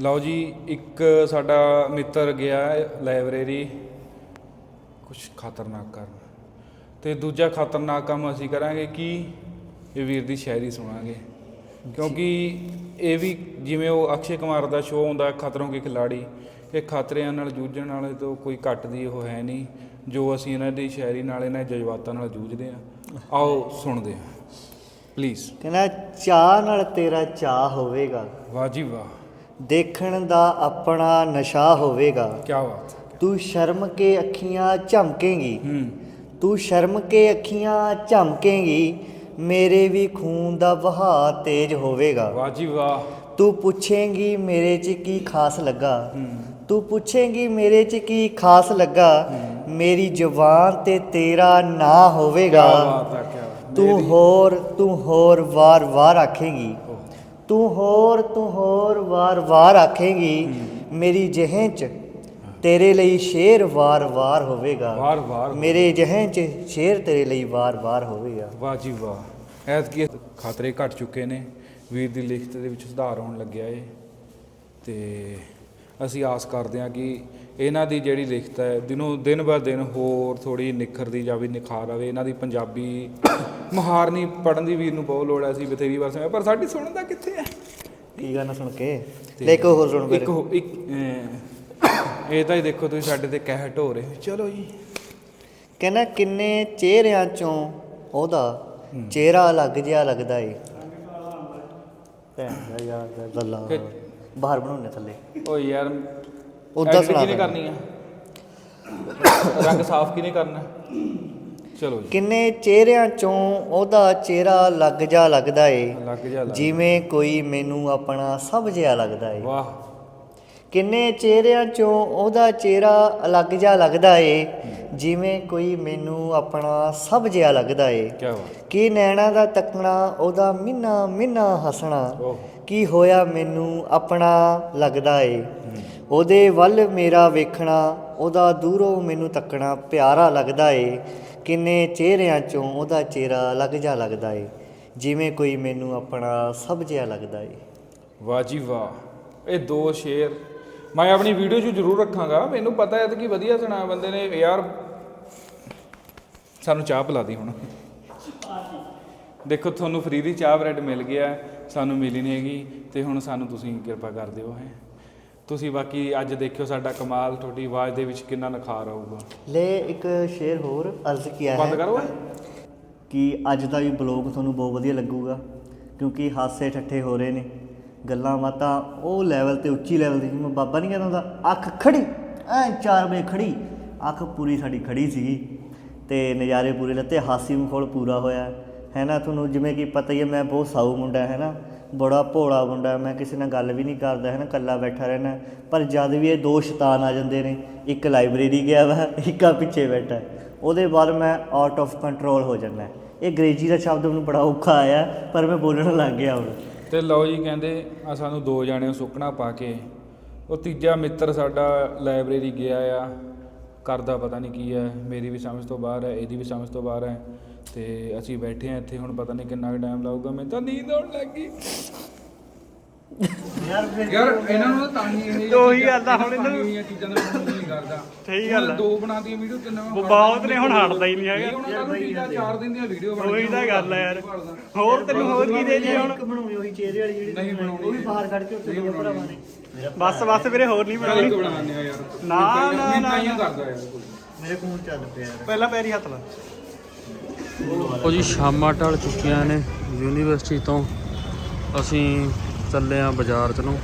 ਲਓ ਜੀ ਇੱਕ ਸਾਡਾ ਮਿੱਤਰ ਗਿਆ ਲਾਇਬ੍ਰੇਰੀ। ਕੁਝ ਖਤਰਨਾਕ ਕਰਨ ਤੇ ਦੂਜਾ ਖਤਰਨਾਕ ਕੰਮ ਅਸੀਂ ਕਰਾਂਗੇ ਕਿ ਇਹ ਵੀਰ ਦੀ ਸ਼ਾਇਰੀ ਸੁਣਾਂਗੇ। ਕਿਉਂਕਿ ਇਹ ਵੀ ਜਿਵੇਂ ਉਹ ਅਕਸ਼ੇ ਕੁਮਾਰ ਦਾ ਸ਼ੋਅ ਹੁੰਦਾ ਖਤਰੋਂ ਕੇ ਖਿਲਾੜੀ ਇਹ ਖਤਰਿਆਂ ਨਾਲ ਜੂਝਣ ਵਾਲੇ ਤੋਂ ਕੋਈ ਘੱਟ ਦੀ ਉਹ ਹੈ ਨਹੀਂ ਜੋ ਅਸੀਂ ਇਹਨਾਂ ਦੀ ਸ਼ਾਇਰੀ ਨਾਲ ਇਹਨਾਂ ਦੇ ਜਜ਼ਬਾਤਾਂ ਨਾਲ ਜੂਝਦੇ ਆ ਆਓ ਸੁਣਦੇ ਆ ਪਲੀਜ਼ ਕਹਿੰਦਾ ਚਾਹ ਨਾਲ ਤੇਰਾ ਚਾਹ ਹੋਵੇਗਾ। ਵਾਹ ਜੀ ਵਾਹ। ਦੇਖਣ ਦਾ ਆਪਣਾ ਨਸ਼ਾ ਹੋਵੇਗਾ। ਕੀ ਬਾਤ ਤੂੰ ਸ਼ਰਮ ਕੇ ਅੱਖੀਆਂ ਝਮਕੇਂਗੀ। ਹੂੰ। ਤੂੰ ਸ਼ਰਮ ਕੇ ਅੱਖੀਆਂ ਝਮਕੇਂਗੀ। ਮੇਰੇ ਵੀ ਖੂਨ ਦਾ ਵਹਾਅ ਤੇਜ਼ ਹੋਵੇਗਾ। ਵਾਹ ਜੀ ਵਾਹ। ਤੂੰ ਪੁੱਛੇਂਗੀ ਮੇਰੇ 'ਚ ਕੀ ਖਾਸ ਲੱਗਾ? ਤੂੰ ਪੁੱਛੇਂਗੀ ਮੇਰੇ 'ਚ ਕੀ ਖਾਸ ਲੱਗਾ ਮੇਰੀ ਜ਼ੁਬਾਨ ਤੇ ਤੇਰਾ ਨਾਂ ਹੋਵੇਗਾ। ਕੀ ਤੂੰ ਹੋਰ ਤੂੰ ਹੋਰ ਵਾਰ-ਵਾਰ ਆਖੇਂਗੀ। ਤੂੰ ਹੋਰ ਤੂੰ ਹੋਰ ਵਾਰ-ਵਾਰ ਆਖੇਂਗੀ ਮੇਰੀ ਜਿਹਨ 'ਚ ਤੇਰੇ ਲਈ ਸ਼ੇਰ ਵਾਰ-ਵਾਰ ਹੋਵੇਗਾ। ਵਾਰ ਵਾਰ ਮੇਰੇ ਜਿਹਨ 'ਚ ਸ਼ੇਰ ਤੇਰੇ ਲਈ ਵਾਰ-ਵਾਰ ਹੋਵੇਗਾ। ਵਾਹ ਜੀ ਵਾਹ। ਐਤਕੀ ਖਤਰੇ ਘਟ ਚੁੱਕੇ ਨੇ। ਵੀਰ ਦੀ ਲਿਖਤ ਦੇ ਵਿੱਚ ਸੁਧਾਰ ਹੋਣ ਲੱਗਿਆ ਏ। ਤੇ ਅਸੀਂ ਆਸ ਕਰਦੇ ਹਾਂ ਕਿ ਇਹਨਾਂ ਦੀ ਜਿਹੜੀ ਲਿਖਤ ਹੈ ਦਿਨੋਂ ਦਿਨ ਬਰ ਦਿਨ ਹੋਰ ਥੋੜੀ ਨਿਖਰਦੀ ਜਾਵੇ ਨਿਖਾਰ ਆਵੇ। ਇਹਨਾਂ ਦੀ ਪੰਜਾਬੀ ਮਹਾਰਨੀ ਪੜਨ ਦੀ ਵੀਰ ਨੂੰ ਬਹੁਤ ਲੋੜ ਹੈ ਅਸੀਂ ਬਥੇਰੀ ਵਾਰ ਸੁਣਿਆ। ਪਰ ਸਾਡੀ ਸੁਣਨ ਦਾ ਕਿੱਥੇ ਹੈ? ਕੀ ਗਾਣਾ ਸੁਣ ਕੇ? ਲੈ ਇੱਕ ਹੋਰ ਸੁਣ ਇੱਕ ਹੋ- ਇੱਕ ਅਹ, ਇਹ ਤਾਂ ਹੀ ਦੇਖੋ ਤੁਸੀਂ ਸਾਡੇ ਤੇ ਕਹਿਟ ਹੋ ਰਹੇ ਹੋ। ਚਲੋ ਜੀ। ਕਹਿੰਦਾ ਕਿੰਨੇ ਚਿਹਰਿਆਂ ਚੋਂ ਉਹਦਾ ਚਿਹਰਾ ਅਲੱਗ ਜਿਹਾ ਲੱਗਦਾ ਏ। ਭੈਣ ਦਾ ਯਾਰ ਦਾ ਕਿ- ਬਾਹਰ ਬਣਾਉਣੇ ਥੱਲੇ। ਓ ਯਾਰ ਉੱਦਾਂ ਸੁਣਾ ਕਿਹਨੇ। ਕਰਨੀ ਆ? ਰੰਗ ਸਾਫ਼ ਕਿਹਨੇ ਕਰਨਾ? ਚਲੋ ਜੀ। ਕਿੰਨੇ ਚਿਹਰਿਆਂ ਚੋਂ ਉਹਦਾ ਚਿਹਰਾ ਅਲੱਗ ਜਿਹਾ ਲੱਗਦਾ ਏ। ਲੱਗ ਜਾ ਲੱਗ ਜਿਵੇਂ ਕੋਈ ਮੈਨੂੰ ਆਪਣਾ ਸਭ ਜਿਹਾ ਲੱਗਦਾ ਏ। ਵਾਹ। ਕਿੰਨੇ ਚਿਹਰਿਆਂ ਚੋਂ ਉਹਦਾ ਚਿਹਰਾ ਅਲੱਗ ਜਿਹਾ ਲੱਗਦਾ ਏ। ਜਿਵੇਂ ਕੋਈ ਮੈਨੂੰ ਆਪਣਾ ਸਭ ਜਿਹਾ ਲੱਗਦਾ ਏ। ਕੀ ਬਾਤ। ਕੀ ਨੈਣਾ ਦਾ ਤੱਕਣਾ ਉਹਦਾ ਮਿੰਨਾ ਮਿੰਨਾ ਹੱਸਣਾ। ਓਹ। ਕੀ ਹੋਇਆ ਮੈਨੂੰ ਆਪਣਾ ਲੱਗਦਾ ਏ। ਉਹਦੇ ਵੱਲ ਮੇਰਾ ਵੇਖਣਾ, ਉਹਦਾ ਦੂਰੋਂ ਮੈਨੂੰ ਤੱਕਣਾ ਪਿਆਰਾ ਲੱਗਦਾ ਏ। ਕਿੰਨੇ ਚਿਹਰਿਆਂ ਚੋਂ ਉਹਦਾ ਚਿਹਰਾ ਅਲੱਗ ਜਿਹਾ ਲੱਗਦਾ ਏ, ਜਿਵੇਂ ਕੋਈ ਮੈਨੂੰ ਆਪਣਾ ਸਭ ਜਿਹਾ ਲੱਗਦਾ ਏ। ਵਾਹ ਜੀ ਵਾਹ, ਇਹ ਦੋ ਸ਼ੇਰ। ਮੈਂ ਆਪਣੀ ਵੀਡੀਓ 'ਚ ਜ਼ਰੂਰ ਰੱਖਾਂਗਾ। ਮੈਨੂੰ ਪਤਾ ਹੈ ਕਿ ਵਧੀਆ ਸੁਣਾ ਬੰਦੇ ਨੇ। ਯਾਰ, ਸਾਨੂੰ ਚਾਹ ਪਿਲਾ ਦੀ ਹੁਣ। ਦੇਖੋ ਤੁਹਾਨੂੰ ਫ੍ਰੀ ਦੀ ਚਾਹ ਬ੍ਰੈਡ ਮਿਲ ਗਿਆ ਸਾਨੂੰ ਮਿਲੀ ਨਹੀਂ ਹੈਗੀ ਤੇ ਹੁਣ ਸਾਨੂੰ ਤੁਸੀਂ ਕਿਰਪਾ ਕਰ ਦਿਓ ਹੈ। ਤੁਸੀਂ ਬਾਕੀ ਅੱਜ ਦੇਖਿਓ ਸਾਡਾ ਕਮਾਲ ਤੁਹਾਡੀ ਆਵਾਜ਼ ਦੇ ਵਿੱਚ ਕਿੰਨਾ ਨਿਖਾਰ ਆਊਗਾ। ਲੈ ਇੱਕ ਸ਼ੇਰ ਹੋਰ ਅਰਜ਼ ਬੰਦ ਹੈ ਕਰੋ ਓਏ। ਕਿ ਅੱਜ ਦਾ ਵੀ ਬਲੌਗ ਤੁਹਾਨੂੰ ਬਹੁਤ ਵਧੀਆ ਲੱਗੂਗਾ ਕਿਉਂਕਿ ਹਾਸੇ ਠੱਠੇ ਹੋ ਰਹੇ ਨੇ ਗੱਲਾਂ ਬਾਤਾਂ ਉਹ ਲੈਵਲ ਤੇ ਉੱਚੀ ਲੈਵਲ ਤੇ ਜਿਵੇਂ ਬਾਬਾ ਨਹੀਂ ਕਹਿੰਦਾ ਹੁੰਦਾ ਅੱਖ ਖੜੀ ਐ 4 ਵਜੇ ਖੜੀ ਅੱਖ ਪੂਰੀ ਸਾਡੀ ਖੜੀ ਸੀਗੀ ਤੇ ਨਜ਼ਾਰੇ ਪੂਰੇ ਲੱਤੇ ਹਾਸੀ ਮਖੌਲ ਪੂਰਾ ਹੋਇਆ। ਹੈ ਨਾ, ਤੁਹਾਨੂੰ ਜਿਵੇਂ ਕਿ ਪਤਾ ਹੀ ਹੈ, ਮੈਂ ਬਹੁਤ ਸਾਊ ਮੁੰਡਾ ਹੈ ਨਾ, ਬੜਾ ਭੋਲਾ ਮੁੰਡਾ, ਮੈਂ ਕਿਸੇ ਨਾਲ ਗੱਲ ਵੀ ਨਹੀਂ ਕਰਦਾ, ਹੈ ਨਾ, ਇਕੱਲਾ ਬੈਠਾ ਰਹਿਣਾ ਪਰ ਜਦ ਵੀ ਇਹ ਦੋ ਸ਼ੈਤਾਨ ਆ ਜਾਂਦੇ ਨੇ, ਇੱਕ ਲਾਇਬ੍ਰੇਰੀ ਗਿਆ ਵਾ, ਇੱਕ ਆ ਪਿੱਛੇ ਬੈਠਾ। ਉਹਦੇ ਬਾਅਦ ਮੈਂ ਆਊਟ ਆਫ ਕੰਟਰੋਲ ਹੋ ਜਾਂਦਾ। ਇਹ ਅੰਗਰੇਜ਼ੀ ਦਾ ਸ਼ਬਦ ਮੈਨੂੰ ਬੜਾ ਔਖਾ ਆਇਆ, ਪਰ ਮੈਂ ਬੋਲਣ ਲੱਗ ਗਿਆ ਹੁਣ। ਤੇ ਲਓ ਜੀ, ਕਹਿੰਦੇ ਆ ਸਾਨੂੰ ਦੋ ਜਾਣੇ ਸੁੱਕਣਾ ਪਾ ਕੇ। ਉਹ ਤੀਜਾ ਮਿੱਤਰ ਸਾਡਾ ਲਾਇਬ੍ਰੇਰੀ ਗਿਆ ਆ। ਕਰਦਾ ਪਤਾ ਨਹੀਂ ਕੀ ਹੈ, ਮੇਰੀ ਵੀ ਸਮਝ ਤੋਂ ਬਾਹਰ ਹੈ, ਇਹਦੀ ਵੀ ਸਮਝ ਤੋਂ ਬਾਹਰ ਹੈ। ਤੇ ਅਸੀਂ ਬੈਠੇ ਆ ਇੱਥੇ ਹੁਣ ਪਤਾ ਨਹੀਂ ਕਿੰਨਾ ਕੁ ਟਾਈਮ ਲਾਊਗਾ ਮੈਨੂੰ ਤਾਂ ਨੀਂਦ ਆਉਣ ਲੱਗ ਗਈ। ਯਾਰ ਇਹਨਾਂ ਨੂੰ ਤਾਂ ਹੀ ਇਹ ਉਹੀ ਗੱਲ ਆ, ਹੁਣ ਇਹਨਾਂ ਨੂੰ- ਇਹ ਚੀਜ਼ਾਂ ਦਾ ਮਨ ਨਹੀਂ ਕਰਦਾ। ਸਹੀ ਗੱਲ। ਦੋ ਬਣਾਦੀਆਂ ਵੀਡੀਓ ਤਿੰਨ ਬਹੁਤ ਨੇ, ਹੁਣ ਹਟਦਾ ਹੀ ਨਹੀਂ ਹੈਗਾ। ਯਾਰ ਬਾਈ ਚਾਰ ਦਿਨ ਦੀਆਂ ਵੀਡੀਓ ਬਣ ਉਹੀ ਤਾਂ ਗੱਲ ਹੈ ਯਾਰ। ਹੋਰ ਤੈਨੂੰ ਹੋਰ ਕੀ ਦੇ ਜੀ ਹੁਣ? ਇੱਕ ਬਣਾਉਣੀ ਉਹੀ ਚਿਹਰੇ ਵਾਲੀ ਜਿਹੜੀ ਨਹੀਂ ਬਣਾਉਣੀ। ਉਹ ਵੀ ਬਾਹਰ ਕੱਢ ਕੇ ਉੱਤੇ ਦੋ ਭਰਾਵਾਂ ਨੇ। ਬਸ ਬਸ ਵੀਰੇ ਹੋਰ ਨਹੀਂ ਚੱਲ ਇੱਕ ਬਣਾਉਣੀ ਬਣਾਉਂਦੇ ਆ ਯਾਰ। ਨਾ, ਨਾ, ਮੈਂ ਨਾ, ਹੀ ਨਾ। ਕਰਦਾ ਯਾਰ ਕੋਈ। ਮੇਰੇ ਖੂਨ ਚੱਲ ਪਿਆ ਯਾਰ। ਪਹਿਲਾਂ ਪੈਰੀ ਹੱਥ ਲਾ। ਉਹ ਜੀ ਸ਼ਾਮਾਂ ਢਲ ਚੁੱਕੀਆਂ ਨੇ ਯੂਨੀਵਰਸਿਟੀ ਤੋਂ। ਅਸੀਂ ਚੱਲੇ ਆ ਬਾਜ਼ਾਰ ਚ ਨੂੰ।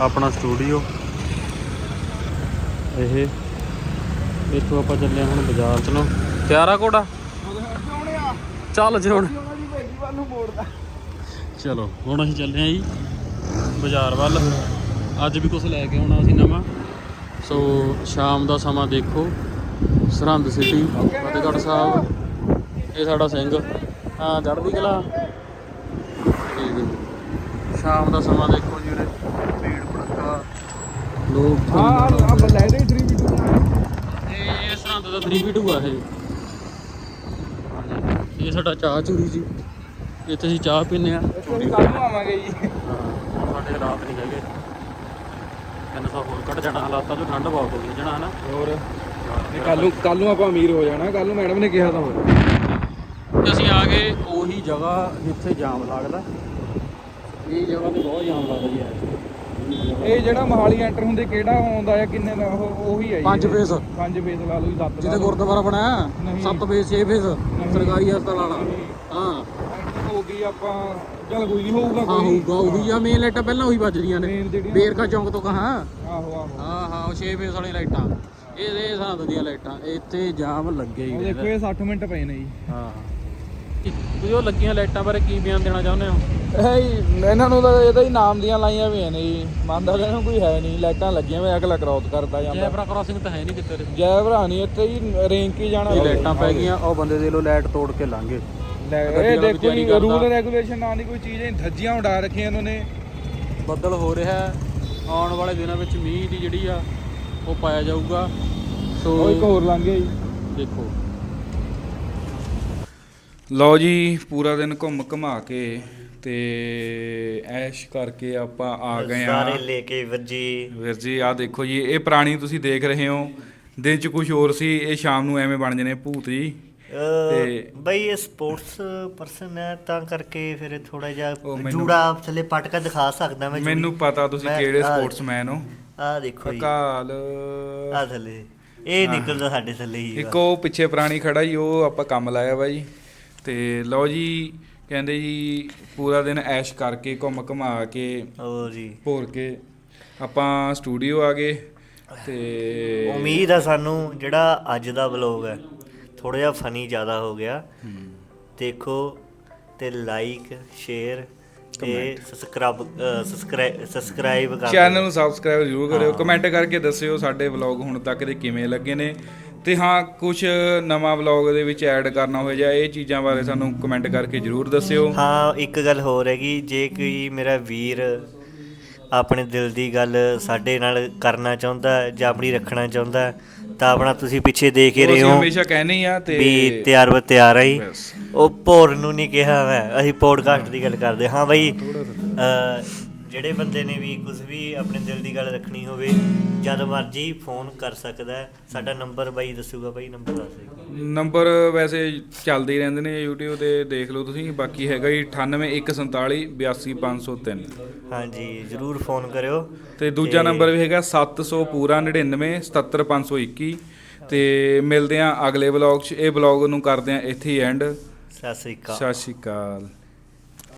ਆਪਣਾ ਸਟੂਡੀਓ। ਇਹ। ਇੱਥੋਂ ਆਪਾਂ ਚੱਲੇ ਹਾਂ ਹੁਣ ਬਾਜ਼ਾਰ ਚ ਨੂੰ। ਤਿਆਰ ਕੋੜਾ ਚੱਲ ਜੀ ਹੁਣ। ਚਲੋ, ਹੁਣ ਅਸੀਂ ਚੱਲੇ ਆ ਜੀ ਬਾਜ਼ਾਰ ਵੱਲ। ਅੱਜ ਵੀ ਕੁਝ ਲੈ ਕੇ ਆਉਣਾ ਅਸੀਂ ਨਵਾਂ। ਸੋ ਸ਼ਾਮ ਦਾ ਸਮਾਂ ਦੇਖੋ। ਸਰਹੰਦ ਸਿਟੀ ਫਤਿਹਗੜ੍ਹ ਸਾਹਿਬ। ਇਹ ਸਾਡਾ ਸਿੰਘ। ਹਾਂ ਚੜ੍ਹਦੀ ਕਲਾ। ਸ਼ਾਮ ਦਾ ਸਮਾਂ ਦੇਖੋ ਜੀ ਉਰੇ। ਭੀੜ ਭੜਕਾ। ਲੋਕ ਹਾਂ ਆ ਬੱਲੇ ਦੇ 3v2 ਇਹ ਸਰਹੰਦ ਦਾ 3v2 ਆ ਇਹ। ਇਹ ਸਾਡਾ ਚਾਹ ਚੂਰੀ ਜੀ। ਇੱਥੇ ਅਸੀਂ ਚਾਹ ਪੀਂਦੇ ਆ ਕੱਲ ਨੂੰ ਆਵਾਂਗੇ ਜੀ। ਸਾਡੇ ਹਾਲਾਤ ਨਹੀਂ ਹੈਗੇ। 300 ਹੋਰ ਘਟ ਜਾਣਾ ਹਾਲਾਤਾਂ ਤੋਂ ਠੰਡ ਬਹੁਤ ਹੋ ਗਈ ਜਣਾ ਹਨਾ ਹੋਰ? ਕੱਲ ਨੂੰ ਕੱਲ ਨੂੰ ਆਪਾਂ ਅਮੀਰ ਹੋ ਜਾਣਾ। ਕੱਲ ਨੂੰ ਮੈਡਮ ਨੇ ਕਿਹਾ ਤਾਂ ਹੋਰ। ਤੇ ਅਸੀਂ ਆ ਗਏ ਉਹੀ ਜਗ੍ਹਾ ਜਿੱਥੇ ਜਾਮ ਲੱਗਦਾ। ਇਹ ਜਗ੍ਹਾ ਤੇ ਬਹੁਤ ਜਾਮ ਲੱਗਦਾ ਜੀ ਇਹ ਜਿਹੜਾ ਮਹਾਲੀ ਐਂਟਰ ਹੁੰਦੇ ਕਿਹੜਾ ਆਉਂਦਾ ਆ ਕਿੰਨੇ ਦਾ ਉਹ ਉਹੀ ਹੈ ਜੀ। ਪੰਜ ਫੇਸ ਪੰਜ ਫੇਸ ਲਾ ਲਓ ਜੀ ਸੱਤ ਲਓ। ਗੁਰਦੁਆਰਾ ਬਣਾਇਆ। 7 ਫੇਸ 6 ਫੇਸ ਸਰਕਾਰੀ ਹਸਪਤਾਲ ਵਾਲਾ। ਹਾਂ। ਹੋ ਗਈ ਆਪਾਂ ਚੱਲ ਕੋਈ ਨਹੀਂ ਹੋਊਗਾ ਕੋਈ। ਹੋਊਗਾ ਉਹੀ ਆ ਮੇਨ ਲਾਈਟਾਂ ਪਹਿਲਾਂ ਉਹੀ ਵੱਜਦੀਆਂ ਨੇ। Main ਜਿਹੜੀਆਂ- ਬੇਰਕਾ ਚੌਂਕ ਤੋਂ ਕਹਾਂ। ਆਹੋ ਆਹੋ। ਹਾਂ ਹਾਂ ਉਹ 6 ਫੇਸ ਵਾਲੀ ਲਾਈਟਾਂ ਇਹ ਸਾਂ ਦੀਆਂ ਲਾਈਟਾਂ ਇੱਥੇ ਜਾਮ ਲੱਗੇ ਹੀ ਦੇਖੋ ਇਹ 60 ਮਿੰਟ ਪਏ ਨੇ ਜੀ। ਹਾਂ। ਤੁਸੀਂ ਉਹ ਲੱਗੀਆਂ ਲਾਈਟਾਂ ਬਾਰੇ ਕੀ ਬਿਆਨ ਦੇਣਾ ਚਾਹੁੰਦੇ ਹੋ? ਇਹ ਇਹਨਾਂ ਨੂੰ ਤਾਂ ਇਹਦਾ ਹੀ ਨਾਮ ਦੀਆਂ ਲਾਈਆਂ ਹੋਈਆਂ ਨੇ ਜੀ। ਮੰਨਦਾ ਤਾਂ ਇਹਨਾਂ ਕੋਈ ਹੈ ਨਹੀਂ ਲਾਈਟਾਂ ਲੱਗੀਆਂ ਹੋਈਆਂ ਅਗਲਾ ਕ੍ਰੋਸ ਕਰਦਾ ਜਾਂਦਾ। ਜੈਬਰਾ ਕ੍ਰਾਸਿੰਗ ਤਾਂ ਹੈ ਨਹੀਂ ਕਿਤੇ ਜੈ ਭਰਾ ਨਹੀਂ ਇੱਥੇ ਹੀ ਰੇਂਕ ਹੀ ਜਾਣਾ। ਇਹ ਲਾਈਟਾਂ ਪੈ ਗਈਆਂ ਉਹ ਬੰਦੇ ਦੇ ਲੋ ਲਾਈਟ ਤੋੜ ਕੇ ਲੰਘੇ। ਇਹ ਦੇਖੋ ਜੀ। ਰੂਲ ਰੈਗੂਲੇਸ਼ਨ ਨਾਂ ਦੀ ਕੋਈ ਚੀਜ਼ ਨਹੀਂ ਧੱਜੀਆਂ ਉਡਾ ਰੱਖੀਆਂ ਇਹਨਾਂ ਨੇ। ਬੱਦਲ ਹੋ ਰਿਹਾ। ਆਉਣ ਵਾਲੇ ਦਿਨਾਂ ਵਿੱਚ ਮੀਂਹ ਦੀ ਜਿਹੜੀ ਆ ਉਹ ਪਾਇਆ ਜਾਊਗਾ। ਸੋ ਉਹ ਇੱਕ ਹੋਰ ਲੰਘ ਗਿਆ ਜੀ। ਦੇਖੋ। ਲਓ ਜੀ ਪੂਰਾ ਦਿਨ ਘੁੰਮ ਘਮਾ ਕੇ ਤੇ ਐਸ਼ ਕਰਕੇ ਆਪਾਂ ਆ ਗਏ ਆ ਸਾਰੇ ਲੈ ਕੇ ਵੀਰ ਜੀ। ਆ ਦੇਖੋ ਜੀ ਇਹ ਪ੍ਰਾਣੀ ਤੁਸੀਂ ਦੇਖ ਰਹੇ ਹੋ। ਦਿਨ ਚ ਕੁਝ ਹੋਰ ਸੀ ਇਹ ਸ਼ਾਮ ਨੂੰ ਐਵੇਂ ਬਣ ਜਣੇ ਭੂਤ ਜੀ। ਤੇ- ਬਈ ਇਹ ਸਪੋਰਟਸ ਪਰਸਨ ਹੈ ਤਾਂ ਕਰਕੇ ਫਿਰ ਥੋੜਾ ਜਿਹਾ ਜੂੜਾ ਥੱਲੇ ਪਟਕਾ ਦਿਖਾ ਸਕਦਾ ਮੈਂ ਮੈਨੂੰ ਪਤਾ ਤੁਸੀਂ ਕਿਹੜੇ ਸਪੋਰਟਸਮੈਨ ਹੋ। ਆ ਦੇਖੋ ਜੀ। ਅਕਾਲ। ਆ ਥੱਲੇ। ਇਹ ਨਿਕਲਦਾ ਸਾਡੇ ਥੱਲੇ ਹੀ ਇੱਕ ਉਹ ਪਿੱਛੇ ਪ੍ਰਾਣੀ ਖੜਾ ਜੀ ਉਹ ਆਪਾਂ ਕੰਮ ਲਾਇਆ ਵਾ ਜੀ। ਤੇ ਲਓ ਜੀ ਕਹਿੰਦੇ ਜੀ ਪੂਰਾ ਦਿਨ ਐਸ਼ ਕਰਕੇ ਘੁੰਮ ਘਮਾ ਕੇ ਉਹ ਜੀ। ਭੋਰ ਕੇ ਆਪਾਂ ਸਟੂਡੀਓ ਆ ਗਏ। ਤੇ ਉਮੀਦ ਹੈ ਸਾਨੂੰ ਜਿਹੜਾ ਅੱਜ ਦਾ ਵਲੌਗ ਹੈ ਥੋੜਾ ਜਿਹਾ ਫਨੀ ਜ਼ਿਆਦਾ ਹੋ ਗਿਆ। ਦੇਖੋ ਤੇ ਲਾਈਕ ਸ਼ੇਅਰ ਤੇ ਸਬਸਕ੍ਰਾਈਬ ਸਬਸਕ੍ਰਾਈਬ ਸਬਸਕ੍ਰਾਈਬ ਕਰ ਚੈਨਲ ਨੂੰ ਸਬਸਕ੍ਰਾਈਬ ਜ਼ਰੂਰ ਕਰਿਓ। ਕਮੈਂਟ ਕਰਕੇ ਦੱਸਿਓ ਸਾਡੇ ਵਲੌਗ ਹੁਣ ਤੱਕ ਦੇ ਕਿਵੇਂ ਲੱਗੇ ਨੇ। ਤੇ ਹਾਂ ਕੁਝ ਨਵਾਂ ਵਲੌਗ ਦੇ ਵਿੱਚ ਐਡ ਕਰਨਾ ਹੋਏ ਜਾਂ ਇਹ ਚੀਜ਼ਾਂ ਬਾਰੇ ਸਾਨੂੰ ਕਮੈਂਟ ਕਰਕੇ ਜ਼ਰੂਰ ਦੱਸਿਓ। ਹਾਂ ਇੱਕ ਗੱਲ ਹੋਰ ਹੈਗੀ ਜੇ ਕੋਈ ਮੇਰਾ ਵੀਰ ਆਪਣੇ ਦਿਲ ਦੀ ਗੱਲ ਸਾਡੇ ਨਾਲ ਕਰਨਾ ਚਾਹੁੰਦਾ ਜਾਂ ਆਪਣੀ ਰੱਖਣਾ ਚਾਹੁੰਦਾ ਤਾਂ ਆਪਣਾ ਤੁਸੀਂ ਪਿੱਛੇ ਦੇਖ ਹੀ ਰਹੇ ਅਸੀਂ ਹੋ ਹਮੇਸ਼ਾ ਕਹਿੰਦੇ ਹੀ ਆ ਤੇ ਵੀ ਤਿਆਰ ਬ ਤਿਆਰ ਆਈ ਬਸ। ਉਹ ਭੋਰ ਨੂੰ ਨਹੀਂ ਕਿਹਾ ਮੈਂ ਅਸੀਂ ਪੋਡਕਾਸਟ ਦੀ ਗੱਲ ਕਰਦੇ ਹਾਂ ਬਈ ਅਹ, ਜਿਹੜੇ ਬੰਦੇ ਨੇ ਵੀ ਕੁਝ ਵੀ ਆਪਣੇ ਦਿਲ ਦੀ ਗੱਲ ਰੱਖਣੀ ਹੋਵੇ ਜਦ ਮਰਜ਼ੀ ਫੋਨ ਕਰ ਸਕਦਾ ਹੈ। ਸਾਡਾ ਨੰਬਰ ਬਾਈ ਦੱਸੂਗਾ ਬਾਈ ਨੰਬਰ ਦੱਸ ਦਿਓ। ਨੰਬਰ ਵੈਸੇ ਚੱਲਦੇ ਹੀ ਰਹਿੰਦੇ ਨੇ YouTube ਤੇ ਦੇਖ ਲਓ ਤੁਸੀਂ ਬਾਕੀ ਹੈਗਾ ਜੀ 98147 82503 ਹਾਂਜੀ ਜਰੂਰ ਫੋਨ ਕਰਿਓ। ਤੇ ਦੂਜਾ ਨੰਬਰ ਵੀ ਹੈਗਾ 700 ਪੂਰਾ 99 77521 ਤੇ ਮਿਲਦੇ ਆ ਅਗਲੇ ਵਲੌਗ 'ਚ ਇਹ ਵਲੌਗ ਨੂੰ ਕਰਦੇ ਆ ਇੱਥੇ ਹੀ ਐਂਡ ਸਤਿ ਸ੍ਰੀ ਅਕਾਲ। ਸਤਿ ਸ਼੍ਰੀ ਅਕਾਲ।